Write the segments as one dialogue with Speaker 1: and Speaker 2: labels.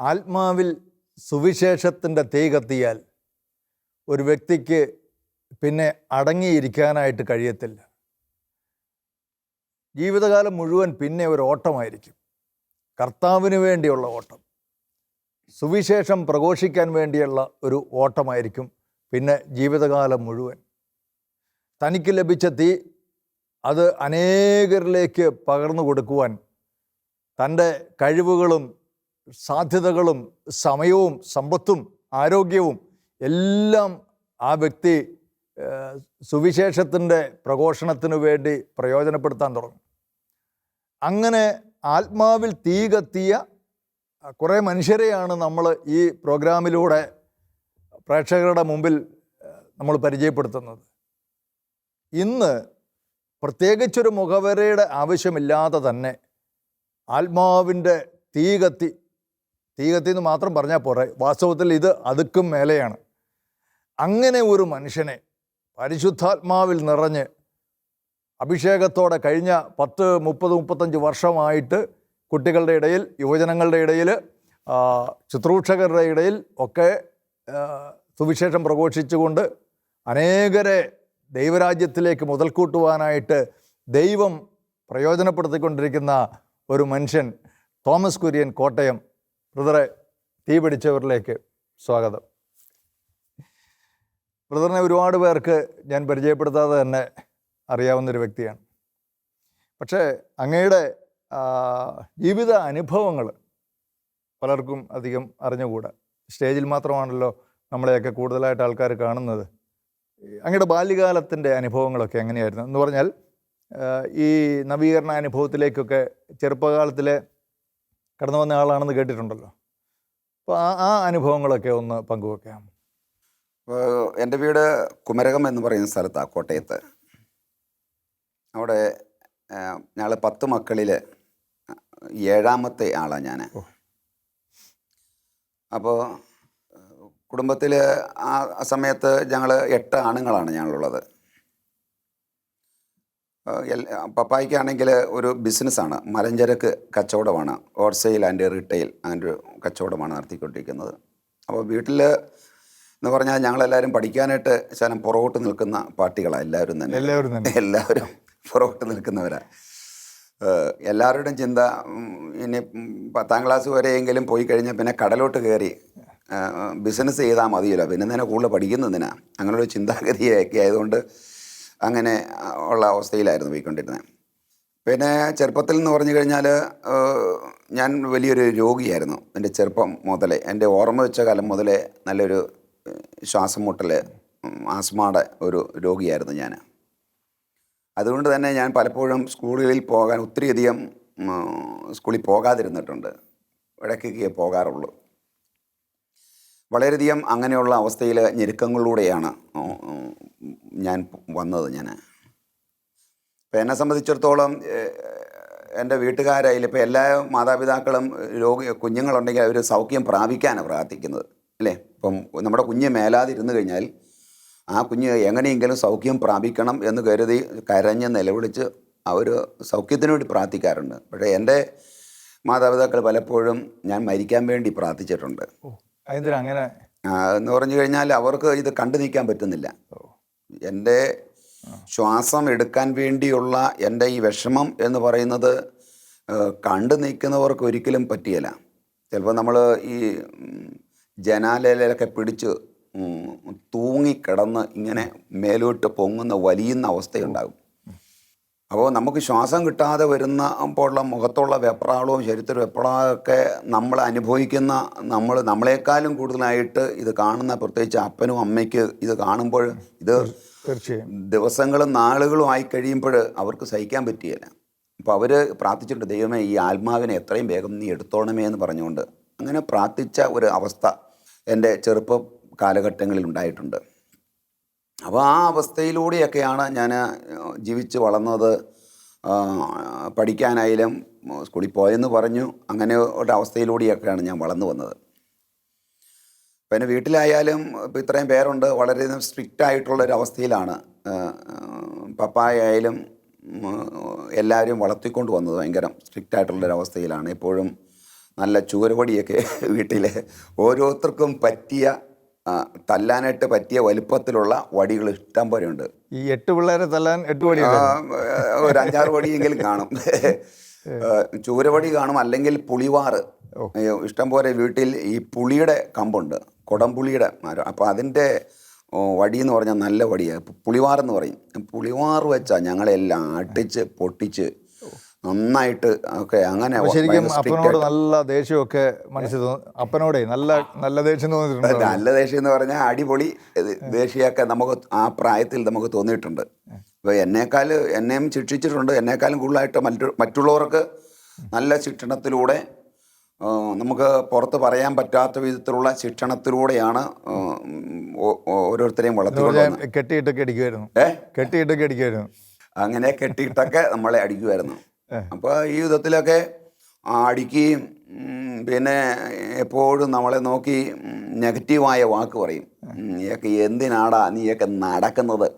Speaker 1: ആത്മാവിൽ സുവിശേഷത്തിന്റെ തീ കത്തിയാൽ ഒരു വ്യക്തിക്ക് പിന്നെ അടങ്ങിയിരിക്കാനായിട്ട് കഴിയത്തില്ല. ജീവിതകാലം മുഴുവൻ പിന്നെ ഒരു ഓട്ടമായിരിക്കും. കർത്താവിന് വേണ്ടിയുള്ള ഓട്ടം. സുവിശേഷം പ്രഘോഷിക്കാൻ വേണ്ടിയുള്ള ഒരു ഓട്ടമായിരിക്കും പിന്നെ ജീവിതകാലം മുഴുവൻ. തനിക്ക് ലഭിച്ച തീ അത് അനേകരിലേക്ക് പകർന്നു കൊടുക്കുവാൻ തന്റെ കഴിവുകളും സാധ്യതകളും സമയവും സമ്പത്തും ആരോഗ്യവും എല്ലാം ആ വ്യക്തി സുവിശേഷത്തിന്റെ പ്രഘോഷണത്തിനു വേണ്ടി പ്രയോജനപ്പെടുത്താൻ തുടങ്ങും. അങ്ങനെ ആത്മാവിൽ തീ കത്തിയ കുറേ മനുഷ്യരെയാണ് നമ്മൾ ഈ പ്രോഗ്രാമിലൂടെ പ്രേക്ഷകരുടെ മുമ്പിൽ നമ്മൾ പരിചയപ്പെടുത്തുന്നത്. ഇന്ന് പ്രത്യേകിച്ചൊരു മുഖവരയുടെ ആവശ്യമില്ലാതെ തന്നെ ആത്മാവിന്റെ തീ കത്തി തീ കത്തി എന്ന് മാത്രം പറഞ്ഞാൽ പോരെ. വാസ്തവത്തിൽ ഇത് അതുക്കും മേലെയാണ്. അങ്ങനെ ഒരു മനുഷ്യനെ പരിശുദ്ധാത്മാവിൽ നിറഞ്ഞ് അഭിഷേകത്തോടെ കഴിഞ്ഞ പത്ത് മുപ്പത് മുപ്പത്തഞ്ച് വർഷമായിട്ട് കുട്ടികളുടെ ഇടയിൽ യുവജനങ്ങളുടെ ഇടയിൽ ശുശ്രൂഷകരുടെ ഇടയിൽ ഒക്കെ സുവിശേഷം പ്രഘോഷിച്ചുകൊണ്ട് അനേകരെ ദൈവരാജ്യത്തിലേക്ക് മുതൽക്കൂട്ടുവാനായിട്ട് ദൈവം പ്രയോജനപ്പെടുത്തിക്കൊണ്ടിരിക്കുന്ന ഒരു മനുഷ്യൻ തോമസ് കുര്യൻ കോട്ടയം ബ്രദറെ തീ പിടിച്ചവരിലേക്ക് സ്വാഗതം. ബ്രദറിനെ ഒരുപാട് പേർക്ക് ഞാൻ പരിചയപ്പെടുത്താതെ തന്നെ അറിയാവുന്നൊരു വ്യക്തിയാണ്. പക്ഷേ അങ്ങയുടെ ജീവിത അനുഭവങ്ങൾ പലർക്കും അധികം അറിഞ്ഞുകൂടാ. സ്റ്റേജിൽ മാത്രമാണല്ലോ നമ്മളെയൊക്കെ കൂടുതലായിട്ട് ആൾക്കാർ കാണുന്നത്. അങ്ങയുടെ ബാല്യകാലത്തിന്റെ അനുഭവങ്ങളൊക്കെ എങ്ങനെയായിരുന്നു? എന്ന് പറഞ്ഞാൽ ഈ നവീകരണ അനുഭവത്തിലേക്കൊക്കെ ചെറുപ്പകാലത്തിലെ കടന്നു വന്ന ആളാണെന്ന് കേട്ടിട്ടുണ്ടല്ലോ. അപ്പോൾ ആ ആ അനുഭവങ്ങളൊക്കെ ഒന്ന് പങ്കുവെക്കാം
Speaker 2: എന്റെ വീട് കുമരകം എന്ന് പറയുന്ന സ്ഥലത്താണ് കോട്ടയത്ത്. അവിടെ ഞങ്ങൾ പത്ത് മക്കളിൽ ഏഴാമത്തെ ആളാണ് ഞാൻ. അപ്പോൾ കുടുംബത്തിൽ ആ സമയത്ത് ഞങ്ങൾ എട്ട് ആണുങ്ങളാണ് ഞങ്ങളുള്ളത്. പപ്പായ്ക്കാണെങ്കിൽ ഒരു ബിസിനസ്സാണ്. മലഞ്ചരക്ക് കച്ചവടമാണ്. ഹോൾസെയിൽ ആൻഡ് റീറ്റെയിൽ അങ്ങനെ ഒരു കച്ചവടമാണ് നടത്തിക്കൊണ്ടിരിക്കുന്നത്. അപ്പോൾ വീട്ടിൽ എന്ന് പറഞ്ഞാൽ ഞങ്ങളെല്ലാവരും പഠിക്കാനായിട്ട് ശകലം പുറകോട്ട് നിൽക്കുന്ന പാർട്ടികളാണ് എല്ലാവരും തന്നെ.
Speaker 1: എല്ലാവരും തന്നെ.
Speaker 2: എല്ലാവരും പുറകോട്ട് നിൽക്കുന്നവരാണ് എല്ലാവരുടെയും ചിന്ത ഇനി പത്താം ക്ലാസ് വരെയെങ്കിലും പോയി കഴിഞ്ഞാൽ പിന്നെ കടലോട്ട് കയറി ബിസിനസ് ചെയ്താൽ മതിയല്ലോ. പിന്നെ തന്നെ കൂടുതൽ പഠിക്കുന്നതിനാണ് അങ്ങനെയുള്ള ചിന്താഗതിയൊക്കെ ആയതുകൊണ്ട് അങ്ങനെ ഉള്ള അവസ്ഥയിലായിരുന്നു പോയിക്കൊണ്ടിരുന്നത്. പിന്നെ ചെറുപ്പത്തിൽ എന്ന് പറഞ്ഞു കഴിഞ്ഞാൽ ഞാൻ വലിയൊരു രോഗിയായിരുന്നു. എന്റെ ചെറുപ്പം മുതലേ എന്റെ ഓർമ്മ വെച്ച കാലം മുതലേ നല്ലൊരു ശ്വാസം മുട്ടൽ ആസ്മയുടെ ഒരു രോഗിയായിരുന്നു ഞാൻ. അതുകൊണ്ട് തന്നെ ഞാൻ പലപ്പോഴും സ്കൂളുകളിൽ പോകാൻ ഒത്തിരിയധികം സ്കൂളിൽ പോകാതിരുന്നിട്ടുണ്ട്. ഇടയ്ക്കൊക്കെ പോകാറുള്ളൂ. വളരെയധികം അങ്ങനെയുള്ള അവസ്ഥയിൽ ഞെരുക്കങ്ങളിലൂടെയാണ് ഞാൻ വന്നത് ഞാൻ. ഇപ്പം എന്നെ സംബന്ധിച്ചിടത്തോളം എന്റെ വീട്ടുകാരായാലും ഇപ്പോൾ എല്ലാ മാതാപിതാക്കളും രോഗി കുഞ്ഞുങ്ങളുണ്ടെങ്കിൽ അവർ സൗഖ്യം പ്രാപിക്കാനാണ് പ്രാർത്ഥിക്കുന്നത് അല്ലേ? ഇപ്പം നമ്മുടെ കുഞ്ഞ് മേലാതിരുന്നു കഴിഞ്ഞാൽ ആ കുഞ്ഞ് എങ്ങനെയെങ്കിലും സൗഖ്യം പ്രാപിക്കണം എന്ന് കരുതി കരഞ്ഞ് നിലവിളിച്ച് അവർ സൗഖ്യത്തിന് വേണ്ടി പ്രാർത്ഥിക്കാറുണ്ട്. പക്ഷേ എന്റെ മാതാപിതാക്കൾ പലപ്പോഴും ഞാൻ മരിക്കാൻ വേണ്ടി പ്രാർത്ഥിച്ചിട്ടുണ്ട്.
Speaker 1: അങ്ങനെ?
Speaker 2: എന്ന് പറഞ്ഞു കഴിഞ്ഞാൽ അവർക്ക് ഇത് കണ്ടു നിൽക്കാൻ പറ്റുന്നില്ല. എന്റെ ശ്വാസം എടുക്കാൻ വേണ്ടിയുള്ള എന്റെ ഈ വിഷമം എന്ന് പറയുന്നത് കണ്ടു നിൽക്കുന്നവർക്ക് ഒരിക്കലും പറ്റിയല്ല ചിലപ്പോൾ നമ്മൾ ഈ ജനാലയിലൊക്കെ പിടിച്ച് തൂങ്ങിക്കിടന്ന് ഇങ്ങനെ മേലോട്ട് പൊങ്ങുന്ന വലിയുന്ന അവസ്ഥയുണ്ടാകും. അപ്പോൾ നമുക്ക് ശ്വാസം കിട്ടാതെ വരുന്ന അപ്പോഴുള്ള മുഖത്തുള്ള വെപ്രാളവും ശരീരത്തിൽ വെപ്രാളമൊക്കെ നമ്മൾ അനുഭവിക്കുന്ന നമ്മൾ നമ്മളെക്കാളും കൂടുതലായിട്ട് ഇത് കാണുന്ന പ്രത്യേകിച്ച് അപ്പനും അമ്മയ്ക്ക് ഇത് കാണുമ്പോൾ ഇത്
Speaker 1: തീർച്ചയായും.
Speaker 2: ദിവസങ്ങളും നാളുകളും ആയി കഴിയുമ്പോൾ അവർക്ക് സഹിക്കാൻ പറ്റിയില്ല. അപ്പോൾ അവർ പ്രാർത്ഥിച്ചിട്ടുണ്ട് ദൈവമേ ഈ ആത്മാവിനെ എത്രയും വേഗം നീ എടുത്തോണമേ എന്ന് പറഞ്ഞുകൊണ്ട്. അങ്ങനെ പ്രാർത്ഥിച്ച ഒരു അവസ്ഥ എന്റെ ചെറുപ്പ കാലഘട്ടങ്ങളിൽ ഉണ്ടായിട്ടുണ്ട്. അപ്പോൾ ആ അവസ്ഥയിലൂടെയൊക്കെയാണ് ഞാൻ ജീവിച്ച് വളർന്നത്. പഠിക്കാനായാലും സ്കൂളിൽ പോയെന്ന് പറഞ്ഞു. അങ്ങനെ ഒരു അവസ്ഥയിലൂടെയൊക്കെയാണ് ഞാൻ വളർന്നു വന്നത്. പിന്നെ വീട്ടിലായാലും ഇപ്പോൾ ഇത്രയും പേരുണ്ട്. വളരെയധികം സ്ട്രിക്റ്റ് ആയിട്ടുള്ള ഒരു അവസ്ഥയിലാണ് പപ്പായായാലും എല്ലാവരും വളർത്തിക്കൊണ്ട് വന്നത് ഭയങ്കര സ്ട്രിക്റ്റ് ആയിട്ടുള്ളൊരു അവസ്ഥയിലാണ് എപ്പോഴും നല്ല ചൂരവടിയൊക്കെ വീട്ടിൽ ഓരോരുത്തർക്കും പറ്റിയ തല്ലാനായിട്ട് പറ്റിയ വലിപ്പത്തിലുള്ള വടികൾ ഇഷ്ടം പോലെ ഉണ്ട്
Speaker 1: ഈ എട്ട് പിള്ളേരെ തല്ലാൻ എട്ട് വടി
Speaker 2: ഒരു അഞ്ചാറ് വടിയെങ്കിലും കാണും. ചൂരവടി കാണും അല്ലെങ്കിൽ പുളിവാറ് ഇഷ്ടം പോലെ വീട്ടിൽ ഈ പുളിയുടെ കമ്പുണ്ട് കുടംപുളിയുടെ മരം അപ്പോൾ അതിന്റെ വടി എന്ന് പറഞ്ഞാൽ നല്ല വടിയാണ് പുളിവാറെന്ന് പറയും. പുളിവാറ് വെച്ചാൽ ഞങ്ങളെല്ലാം അടിച്ച് പൊട്ടിച്ച് നന്നായിട്ട് ഒക്കെ അങ്ങനെ
Speaker 1: ശരിക്കും അപ്പനോട് നല്ല ദേഷ്യമൊക്കെ മനസ്സിൽ അപ്പനോടേ നല്ല നല്ല ദേഷ്യം തോന്നിയിട്ടുണ്ട്
Speaker 2: നല്ല ദേഷ്യം എന്ന് പറഞ്ഞാൽ അടിപൊളി ദേഷ്യമൊക്കെ നമുക്ക് ആ പ്രായത്തിൽ നമുക്ക് തോന്നിയിട്ടുണ്ട്. അപ്പോൾ എന്നേക്കാൾ എന്നെയും ശിക്ഷിച്ചിട്ടുണ്ട്. എന്നേക്കാളും കൂടുതലായിട്ട് മറ്റു മറ്റുള്ളവർക്ക് നല്ല ശിക്ഷണത്തിലൂടെ നമുക്ക് പുറത്ത് പറയാൻ പറ്റാത്ത വിധത്തിലുള്ള ശിക്ഷണത്തിലൂടെയാണ് ഓരോരുത്തരെയും വളർത്തുന്നത്
Speaker 1: കെട്ടിയിട്ടൊക്കെ അടിക്കുമായിരുന്നു
Speaker 2: ഏ?
Speaker 1: കെട്ടിയിട്ടൊക്കെ അടിക്കുമായിരുന്നു
Speaker 2: അങ്ങനെ കെട്ടിയിട്ടൊക്കെ നമ്മളെ അടിക്കുമായിരുന്നു അപ്പോൾ ഈ യുദ്ധത്തിലൊക്കെ അടിക്കുകയും പിന്നെ എപ്പോഴും നമ്മളെ നോക്കി നെഗറ്റീവായ വാക്ക് പറയും. നീയൊക്കെ എന്തിനാടാ നീയൊക്കെ നടക്കുന്നത്?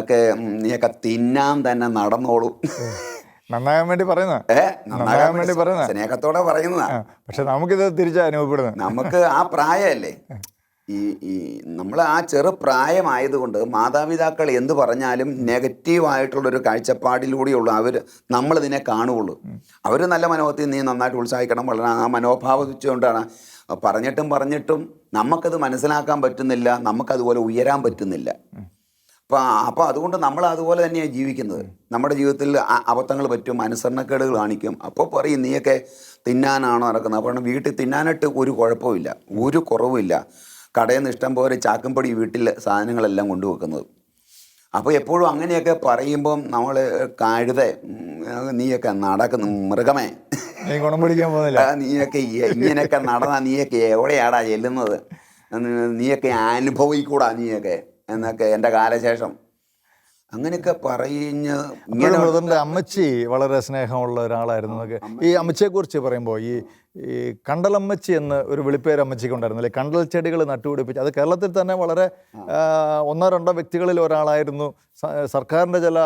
Speaker 2: ഒക്കെ നീയൊക്കെ തിന്നാൻ തന്നെ നടന്നോളൂ.
Speaker 1: നന്നാകാൻ വേണ്ടി പറയുന്ന നന്നാകാൻ വേണ്ടി പറയുന്ന
Speaker 2: സ്നേഹത്തോടെ പറയുന്നതാ.
Speaker 1: പക്ഷെ നമുക്കിത് തിരിച്ചാ അനുഭവപ്പെടുന്നത്.
Speaker 2: നമുക്ക് ആ പ്രായമല്ലേ ഈ ഈ നമ്മൾ ആ ചെറുപ്രായമായതുകൊണ്ട് മാതാപിതാക്കൾ എന്ത് പറഞ്ഞാലും നെഗറ്റീവായിട്ടുള്ളൊരു കാഴ്ചപ്പാടിലൂടെയുള്ള അവർ നമ്മളിതിനെ കാണുകയുള്ളൂ. അവർ നല്ല മനോഭത്തിൽ നീ നന്നായിട്ട് ഉത്സാഹിക്കണം. വളരെ ആ മനോഭാവം വെച്ചുകൊണ്ടാണ് പറഞ്ഞിട്ടും പറഞ്ഞിട്ടും നമുക്കത് മനസ്സിലാക്കാൻ പറ്റുന്നില്ല. നമുക്കതുപോലെ ഉയരാൻ പറ്റുന്നില്ല. അപ്പോൾ അപ്പോൾ അതുകൊണ്ട് നമ്മൾ അതുപോലെ തന്നെയാണ് ജീവിക്കുന്നത്. നമ്മുടെ ജീവിതത്തിൽ അബദ്ധങ്ങൾ പറ്റും അനുസരണക്കേടുകൾ കാണിക്കും. അപ്പോൾ പറയും നീയൊക്കെ തിന്നാനാണോ നടക്കുന്നത്? അപ്പോൾ വീട്ടിൽ തിന്നാനായിട്ട് ഒരു കുഴപ്പമില്ല ഒരു കുറവുമില്ല. കടയിൽ നിന്ന് ഇഷ്ടം പോലെ ചാക്കുംപടി വീട്ടിൽ സാധനങ്ങളെല്ലാം കൊണ്ടുവെക്കുന്നത്. അപ്പോൾ എപ്പോഴും അങ്ങനെയൊക്കെ പറയുമ്പം നമ്മൾ കഴുത നീയൊക്കെ നടക്കുന്നു മൃഗമേ.
Speaker 1: ഗുണം പിടിക്കാൻ പോകുന്നില്ല.
Speaker 2: നീയൊക്കെ ഇങ്ങനെയൊക്കെ നടന്നാ നീയൊക്കെ എവിടെയാടാ ചെല്ലുന്നത്? നീയൊക്കെ അനുഭവിക്കൂടാ നീയൊക്കെ എന്നൊക്കെ എന്റെ കാലശേഷം. അങ്ങനെയൊക്കെ പറഞ്ഞ് ഇങ്ങനെ
Speaker 1: അമ്മച്ചി വളരെ സ്നേഹമുള്ള ഒരാളായിരുന്നു എന്നൊക്കെ. ഈ അമ്മച്ചിയെ കുറിച്ച് പറയുമ്പോൾ ഈ ഈ കണ്ടലമ്മച്ചി എന്ന് ഒരു വിളിപ്പേര് അമ്മച്ചിക്ക് ഉണ്ടായിരുന്നു. അല്ലെ? കണ്ടൽ ചെടികൾ നട്ടുപിടിപ്പിച്ച്. അത് കേരളത്തിൽ തന്നെ വളരെ ഒന്നോ രണ്ടോ വ്യക്തികളിൽ ഒരാളായിരുന്നു. സർക്കാരിന്റെ സർക്കാരിന്റെ ചില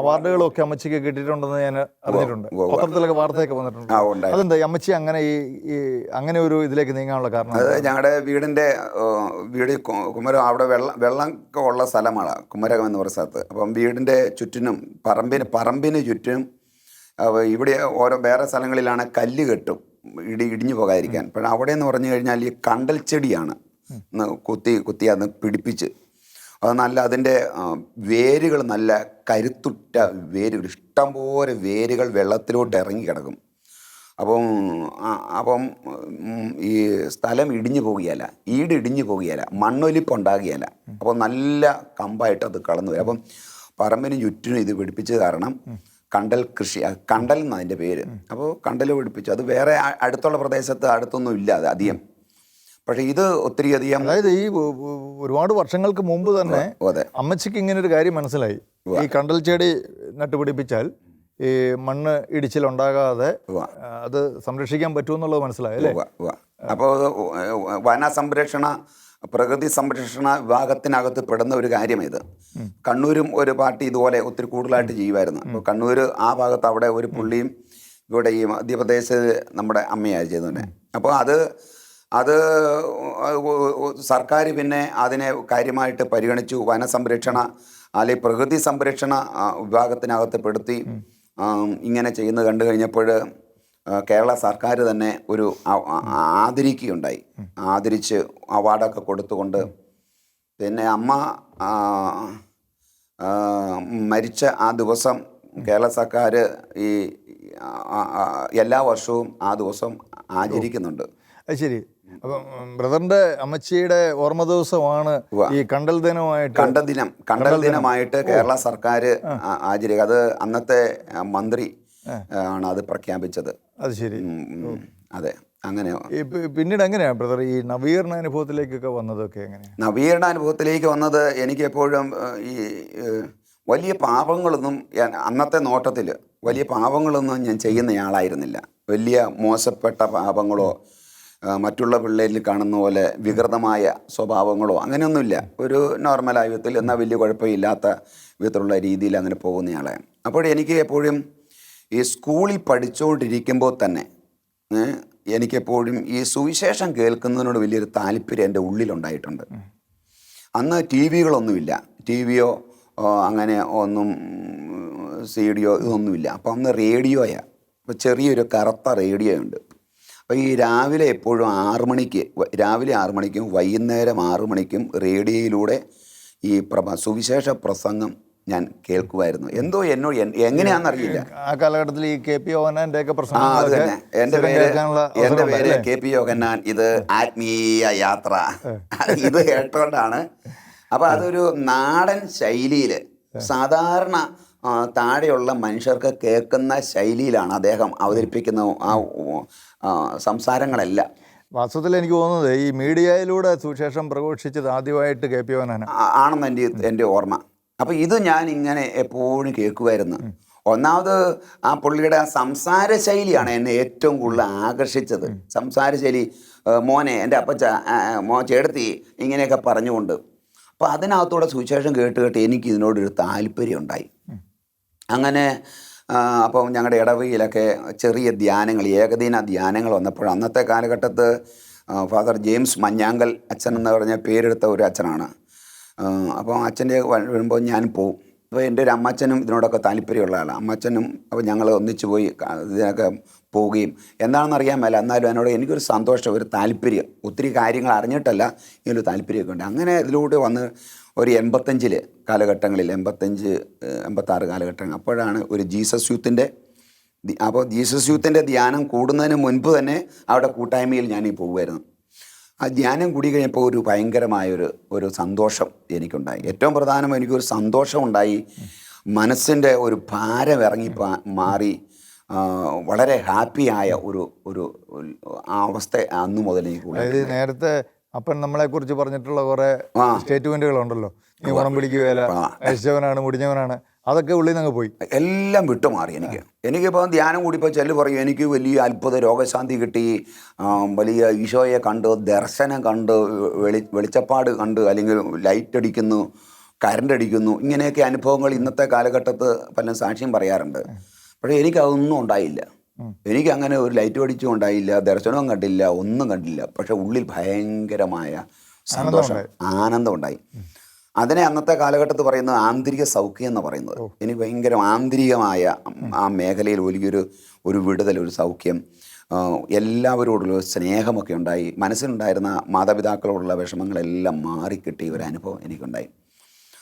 Speaker 1: അവാർഡുകളൊക്കെ അമ്മച്ചിക്ക് കിട്ടിയിട്ടുണ്ടെന്ന് ഞാൻ അറിഞ്ഞിട്ടുണ്ട്. പത്രത്തിലൊക്കെ വാർത്തയൊക്കെ വന്നിട്ടുണ്ട്. അതെന്താ? ഈ അമ്മച്ചി അങ്ങനെ ഈ ഈ അങ്ങനെ ഒരു ഇതിലേക്ക് നീങ്ങാനുള്ള കാരണം
Speaker 2: അത് ഞങ്ങളുടെ വീടിന്റെ വീട് കുമരം അവിടെ വെള്ളം വെള്ളമൊക്കെ ഉള്ള സ്ഥലമാണ് കുമരകം എന്ന് പറയുന്ന സ്ഥലത്ത്. അപ്പം വീടിന്റെ ചുറ്റിനും പറമ്പിന് പറമ്പിന് ചുറ്റിനും ഇവിടെ ഓരോ വേറെ സ്ഥലങ്ങളിലാണ് കല്ല് കെട്ടും. ഇടി ഇടിഞ്ഞു പോകാതിരിക്കാൻ. പക്ഷെ അവിടെ എന്ന് പറഞ്ഞു കഴിഞ്ഞാൽ ഈ കണ്ടൽ ചെടിയാണ് കുത്തി കുത്തി അത് പിടിപ്പിച്ച്. അത് നല്ല അതിന്റെ വേരുകൾ നല്ല കരുത്തുറ്റ വേരുകൾ ഇഷ്ടംപോലെ വേരുകൾ വെള്ളത്തിലോട്ട് ഇറങ്ങി കിടക്കും. അപ്പം അപ്പം ഈ സ്ഥലം ഇടിഞ്ഞു പോകുകയല്ല. ഈട് ഇടിഞ്ഞു പോകുകയല്ല. മണ്ണൊലിപ്പ് ഉണ്ടാകുകയല്ല. അപ്പോൾ നല്ല കമ്പായിട്ട് അത് കടന്നു വരും. അപ്പം പറമ്പിന് ചുറ്റിനും ഇത് പിടിപ്പിച്ചത് കാരണം കണ്ടൽ കൃഷി കണ്ടൽ എന്നാണ് അതിന്റെ പേര്. അപ്പോൾ കണ്ടൽ പിടിപ്പിച്ചു. അത് വേറെ അടുത്തുള്ള പ്രദേശത്ത് അടുത്തൊന്നും ഇല്ല അത് അധികം. പക്ഷേ ഇത് ഒത്തിരി അധികം
Speaker 1: അതായത് ഈ ഒരുപാട് വർഷങ്ങൾക്ക് മുമ്പ് തന്നെ
Speaker 2: അതെ.
Speaker 1: അമ്മച്ചിക്ക് ഇങ്ങനെ ഒരു കാര്യം മനസ്സിലായി. ഈ കണ്ടൽ ചെടി നട്ടുപിടിപ്പിച്ചാൽ ഈ മണ്ണ് ഇടിച്ചിലുണ്ടാകാതെ അത് സംരക്ഷിക്കാൻ പറ്റുമെന്നുള്ളത് മനസ്സിലായി അല്ലേ.
Speaker 2: അപ്പോൾ വന സംരക്ഷണ പ്രകൃതി സംരക്ഷണ വിഭാഗത്തിനകത്ത് പെടുന്ന ഒരു കാര്യം ഇത് കണ്ണൂരും ഒരു പാർട്ടി ഇതുപോലെ ഒത്തിരി കൂടുതലായിട്ട് ചെയ്യുമായിരുന്നു. അപ്പോൾ കണ്ണൂർ ആ ഭാഗത്ത് അവിടെ ഒരു പുള്ളിയും ഇവിടെ ഈ മധ്യപ്രദേശ് നമ്മുടെ അമ്മയായി ചെയ്തു തന്നെ അപ്പോൾ അത് അത് സർക്കാർ പിന്നെ അതിനെ കാര്യമായിട്ട് പരിഗണിച്ചു. വനസംരക്ഷണ അല്ലെങ്കിൽ പ്രകൃതി സംരക്ഷണ വിഭാഗത്തിനകത്ത് പെടുത്തി ഇങ്ങനെ ചെയ്യുന്നത് കണ്ടു കഴിഞ്ഞപ്പോൾ കേരള സർക്കാർ തന്നെ ഒരു ആദരിക്കുകയുണ്ടായി. ആദരിച്ച് അവാർഡൊക്കെ കൊടുത്തുകൊണ്ട് പിന്നെ അമ്മ മരിച്ച ആ ദിവസം കേരള സർക്കാർ ഈ എല്ലാ വർഷവും ആ ദിവസം ആചരിക്കുന്നുണ്ട്.
Speaker 1: അത് ശരി. അപ്പം ബ്രദറിന്റെ അമ്മച്ചിയുടെ ഓർമ്മ ദിവസമാണ് ഈ കണ്ടൽ ദിനമായിട്ട്
Speaker 2: കണ്ടൽ ദിനം കണ്ടൽ ദിനമായിട്ട് കേരള സർക്കാർ ആചരിക്കുക. അത് അന്നത്തെ മന്ത്രി ആണ് അത് പ്രഖ്യാപിച്ചത്.
Speaker 1: അത് ശരി.
Speaker 2: അതെ അങ്ങനെ.
Speaker 1: പിന്നീട് എങ്ങനെയാണ് ബ്രദർ ഈ നവീകരണ അനുഭവത്തിലേക്കൊക്കെ വന്നതൊക്കെ എങ്ങനെയാണ്
Speaker 2: നവീകരണ അനുഭവത്തിലേക്ക് വന്നത് എനിക്ക് എപ്പോഴും ഈ വലിയ പാപങ്ങളൊന്നും അന്നത്തെ നോട്ടത്തിൽ വലിയ പാപങ്ങളൊന്നും ഞാൻ ചെയ്യുന്നയാളായിരുന്നില്ല വലിയ മോശപ്പെട്ട പാപങ്ങളോ മറ്റുള്ള പിള്ളേരിൽ കാണുന്ന പോലെ വികൃതമായ സ്വഭാവങ്ങളോ അങ്ങനെയൊന്നുമില്ല. ഒരു നോർമൽ ആയുധത്തിൽ എന്നാൽ വലിയ കുഴപ്പമില്ലാത്ത വിധത്തിലുള്ള രീതിയിൽ അങ്ങനെ പോകുന്നയാളെ അപ്പോൾ എനിക്ക് എപ്പോഴും ഈ സ്കൂളിൽ പഠിച്ചുകൊണ്ടിരിക്കുമ്പോൾ തന്നെ എനിക്കെപ്പോഴും ഈ സുവിശേഷം കേൾക്കുന്നതിനോട് വലിയൊരു താല്പര്യം എന്റെ ഉള്ളിലുണ്ടായിട്ടുണ്ട്. അന്ന് ടി വികളൊന്നുമില്ല. ടി വിയോ അങ്ങനെ ഒന്നും സി ഡിയോ ഇതൊന്നുമില്ല. അപ്പോൾ അന്ന് റേഡിയോയാണ് അപ്പോൾ ചെറിയൊരു കറുത്ത റേഡിയോ ഉണ്ട് അപ്പോൾ ഈ രാവിലെ എപ്പോഴും ആറു മണിക്ക് രാവിലെ ആറു മണിക്കും വൈകുന്നേരം ആറു മണിക്കും റേഡിയോയിലൂടെ ഈ പ്രഭ സുവിശേഷ പ്രസംഗം ഞാൻ കേൾക്കുമായിരുന്നു എന്തോ എന്നോട് എങ്ങനെയാണെന്ന് അറിയില്ല
Speaker 1: ആ കാലഘട്ടത്തിൽ ഈ കെ പി ഓവനാന്റെ ഒക്കെ
Speaker 2: ആ അത് തന്നെ.
Speaker 1: എന്റെ
Speaker 2: പേര്
Speaker 1: എന്റെ
Speaker 2: പേര് കെ പി യോഗന്നാൻ ഇത് ആത്മീയ യാത്ര. ഇത് കേട്ടോണ്ടാണ്. അപ്പൊ അതൊരു നാടൻ ശൈലിയിൽ സാധാരണ താഴെയുള്ള മനുഷ്യർക്ക് കേൾക്കുന്ന ശൈലിയിലാണ് അദ്ദേഹം അവതരിപ്പിക്കുന്ന ആ സംസാരങ്ങളെല്ലാം.
Speaker 1: വാസ്തവത്തിൽ എനിക്ക് തോന്നുന്നത് ഈ മീഡിയയിലൂടെ സുശേഷം പ്രഘോഷിച്ചത് ആദ്യമായിട്ട് കെ പി
Speaker 2: ഓനാണ് ആണെന്ന് എന്റെ എന്റെ ഓർമ്മ. അപ്പം ഇത് ഞാൻ ഇങ്ങനെ എപ്പോഴും കേൾക്കുമായിരുന്നു ഒന്നാമത് ആ പുള്ളിയുടെ ആ സംസാര ശൈലിയാണ് എന്നെ ഏറ്റവും കൂടുതൽ ആകർഷിച്ചത്. സംസാര ശൈലി മോനെ എന്റെ അപ്പച്ച മോ ചേടത്തി ഇങ്ങനെയൊക്കെ പറഞ്ഞുകൊണ്ട്. അപ്പോൾ അതിനകത്തൂടെ സുവിശേഷം കേട്ട് കേട്ട് എനിക്ക് ഇതിനോടൊരു താല്പര്യം ഉണ്ടായി. അങ്ങനെ അപ്പം ഞങ്ങളുടെ ഇടവയിലൊക്കെ ചെറിയ ധ്യാനങ്ങൾ ഏകദിന ധ്യാനങ്ങൾ വന്നപ്പോൾ അന്നത്തെ കാലഘട്ടത്ത് ഫാദർ ജെയിംസ് മഞ്ഞാങ്കൽ അച്ഛൻ എന്ന് പറഞ്ഞ പേരെടുത്ത ഒരു അച്ഛനാണ്. അപ്പോൾ അച്ഛന്റെ വരുമ്പോൾ ഞാൻ പോവും. അപ്പോൾ എന്റെ ഒരു അമ്മച്ചനും ഇതിനോടൊക്കെ താല്പര്യമുള്ള ആളാണ് അമ്മച്ചനും അപ്പോൾ ഞങ്ങൾ ഒന്നിച്ച് പോയി ഇതിനൊക്കെ പോവുകയും. എന്താണെന്ന് അറിയാൻ മേല എന്നാലും എന്നോട് എനിക്കൊരു സന്തോഷം ഒരു താല്പര്യം. ഒത്തിരി കാര്യങ്ങൾ അറിഞ്ഞിട്ടല്ല എനിക്കൊരു താല്പര്യമൊക്കെ ഉണ്ട്. അങ്ങനെ ഇതിലൂടെ വന്ന് ഒരു എൺപത്തഞ്ചിൽ കാലഘട്ടങ്ങളിൽ എൺപത്തഞ്ച് എൺപത്താറ് കാലഘട്ടങ്ങൾ അപ്പോഴാണ് ഒരു ജീസസ് യൂത്തിന്റെ അപ്പോൾ ജീസസ് യൂത്തിന്റെ ധ്യാനം കൂടുന്നതിന് മുൻപ് തന്നെ അവിടെ കൂട്ടായ്മയിൽ ഞാൻ ഈ പോകുമായിരുന്നു ആ ധ്യാനം കൂടി കഴിഞ്ഞപ്പോൾ ഒരു ഭയങ്കരമായൊരു ഒരു സന്തോഷം എനിക്കുണ്ടായി. ഏറ്റവും പ്രധാനം എനിക്കൊരു സന്തോഷം ഉണ്ടായി മനസ്സിന്റെ ഒരു ഭാരം ഇറങ്ങി മാറി. വളരെ ഹാപ്പിയായ ഒരു ഒരു അവസ്ഥ അന്ന് മുതൽ എനിക്ക്
Speaker 1: അതായത് നേരത്തെ അപ്പൻ നമ്മളെ കുറിച്ച് പറഞ്ഞിട്ടുള്ള കുറെ
Speaker 2: സ്റ്റേറ്റ്മെന്റുകൾ
Speaker 1: ഉണ്ടല്ലോ നീ ഗുണം പിടിക്കുകയല്ല. അഴിച്ചവനാണ് മുടിഞ്ഞവനാണ്. അതൊക്കെ ഉള്ളിൽ നിന്നങ്ങ് പോയി.
Speaker 2: എല്ലാം വിട്ടുമാറി എനിക്ക്. എനിക്കിപ്പോൾ ധ്യാനം കൂടിപ്പോൾ ചെല്ലു പറയും എനിക്ക് വലിയ അത്ഭുത രോഗശാന്തി കിട്ടി. വലിയ ഈശോയെ കണ്ട് ദർശനം കണ്ട് വെളി വെളിച്ചപ്പാട് കണ്ട് അല്ലെങ്കിൽ ലൈറ്റ് അടിക്കുന്നു കരണ്ട് അടിക്കുന്നു. ഇങ്ങനെയൊക്കെ അനുഭവങ്ങൾ ഇന്നത്തെ കാലഘട്ടത്ത് പല സാക്ഷ്യം പറയാറുണ്ട്. പക്ഷേ എനിക്കതൊന്നും ഉണ്ടായില്ല. എനിക്ക് അങ്ങനെ ഒരു ലൈറ്റ് അടിച്ചും ഉണ്ടായില്ല ദർശനവും കണ്ടില്ല ഒന്നും കണ്ടില്ല. പക്ഷെ ഉള്ളിൽ ഭയങ്കരമായ സന്തോഷം ആനന്ദം ഉണ്ടായി. അതിനെ അന്നത്തെ കാലഘട്ടത്തിൽ പറയുന്നത് ആന്തരിക സൗഖ്യം എന്ന് പറയുന്നത്. എനിക്ക് ഭയങ്കര ആന്തരികമായ ആ മേഖലയിൽ വലിയൊരു ഒരു വിടുതൽ ഒരു സൗഖ്യം എല്ലാവരോടുള്ള ഒരു സ്നേഹമൊക്കെ ഉണ്ടായി. മനസ്സിലുണ്ടായിരുന്ന മാതാപിതാക്കളോടുള്ള വിഷമങ്ങളെല്ലാം മാറിക്കിട്ടിയ ഒരു അനുഭവം എനിക്കുണ്ടായി.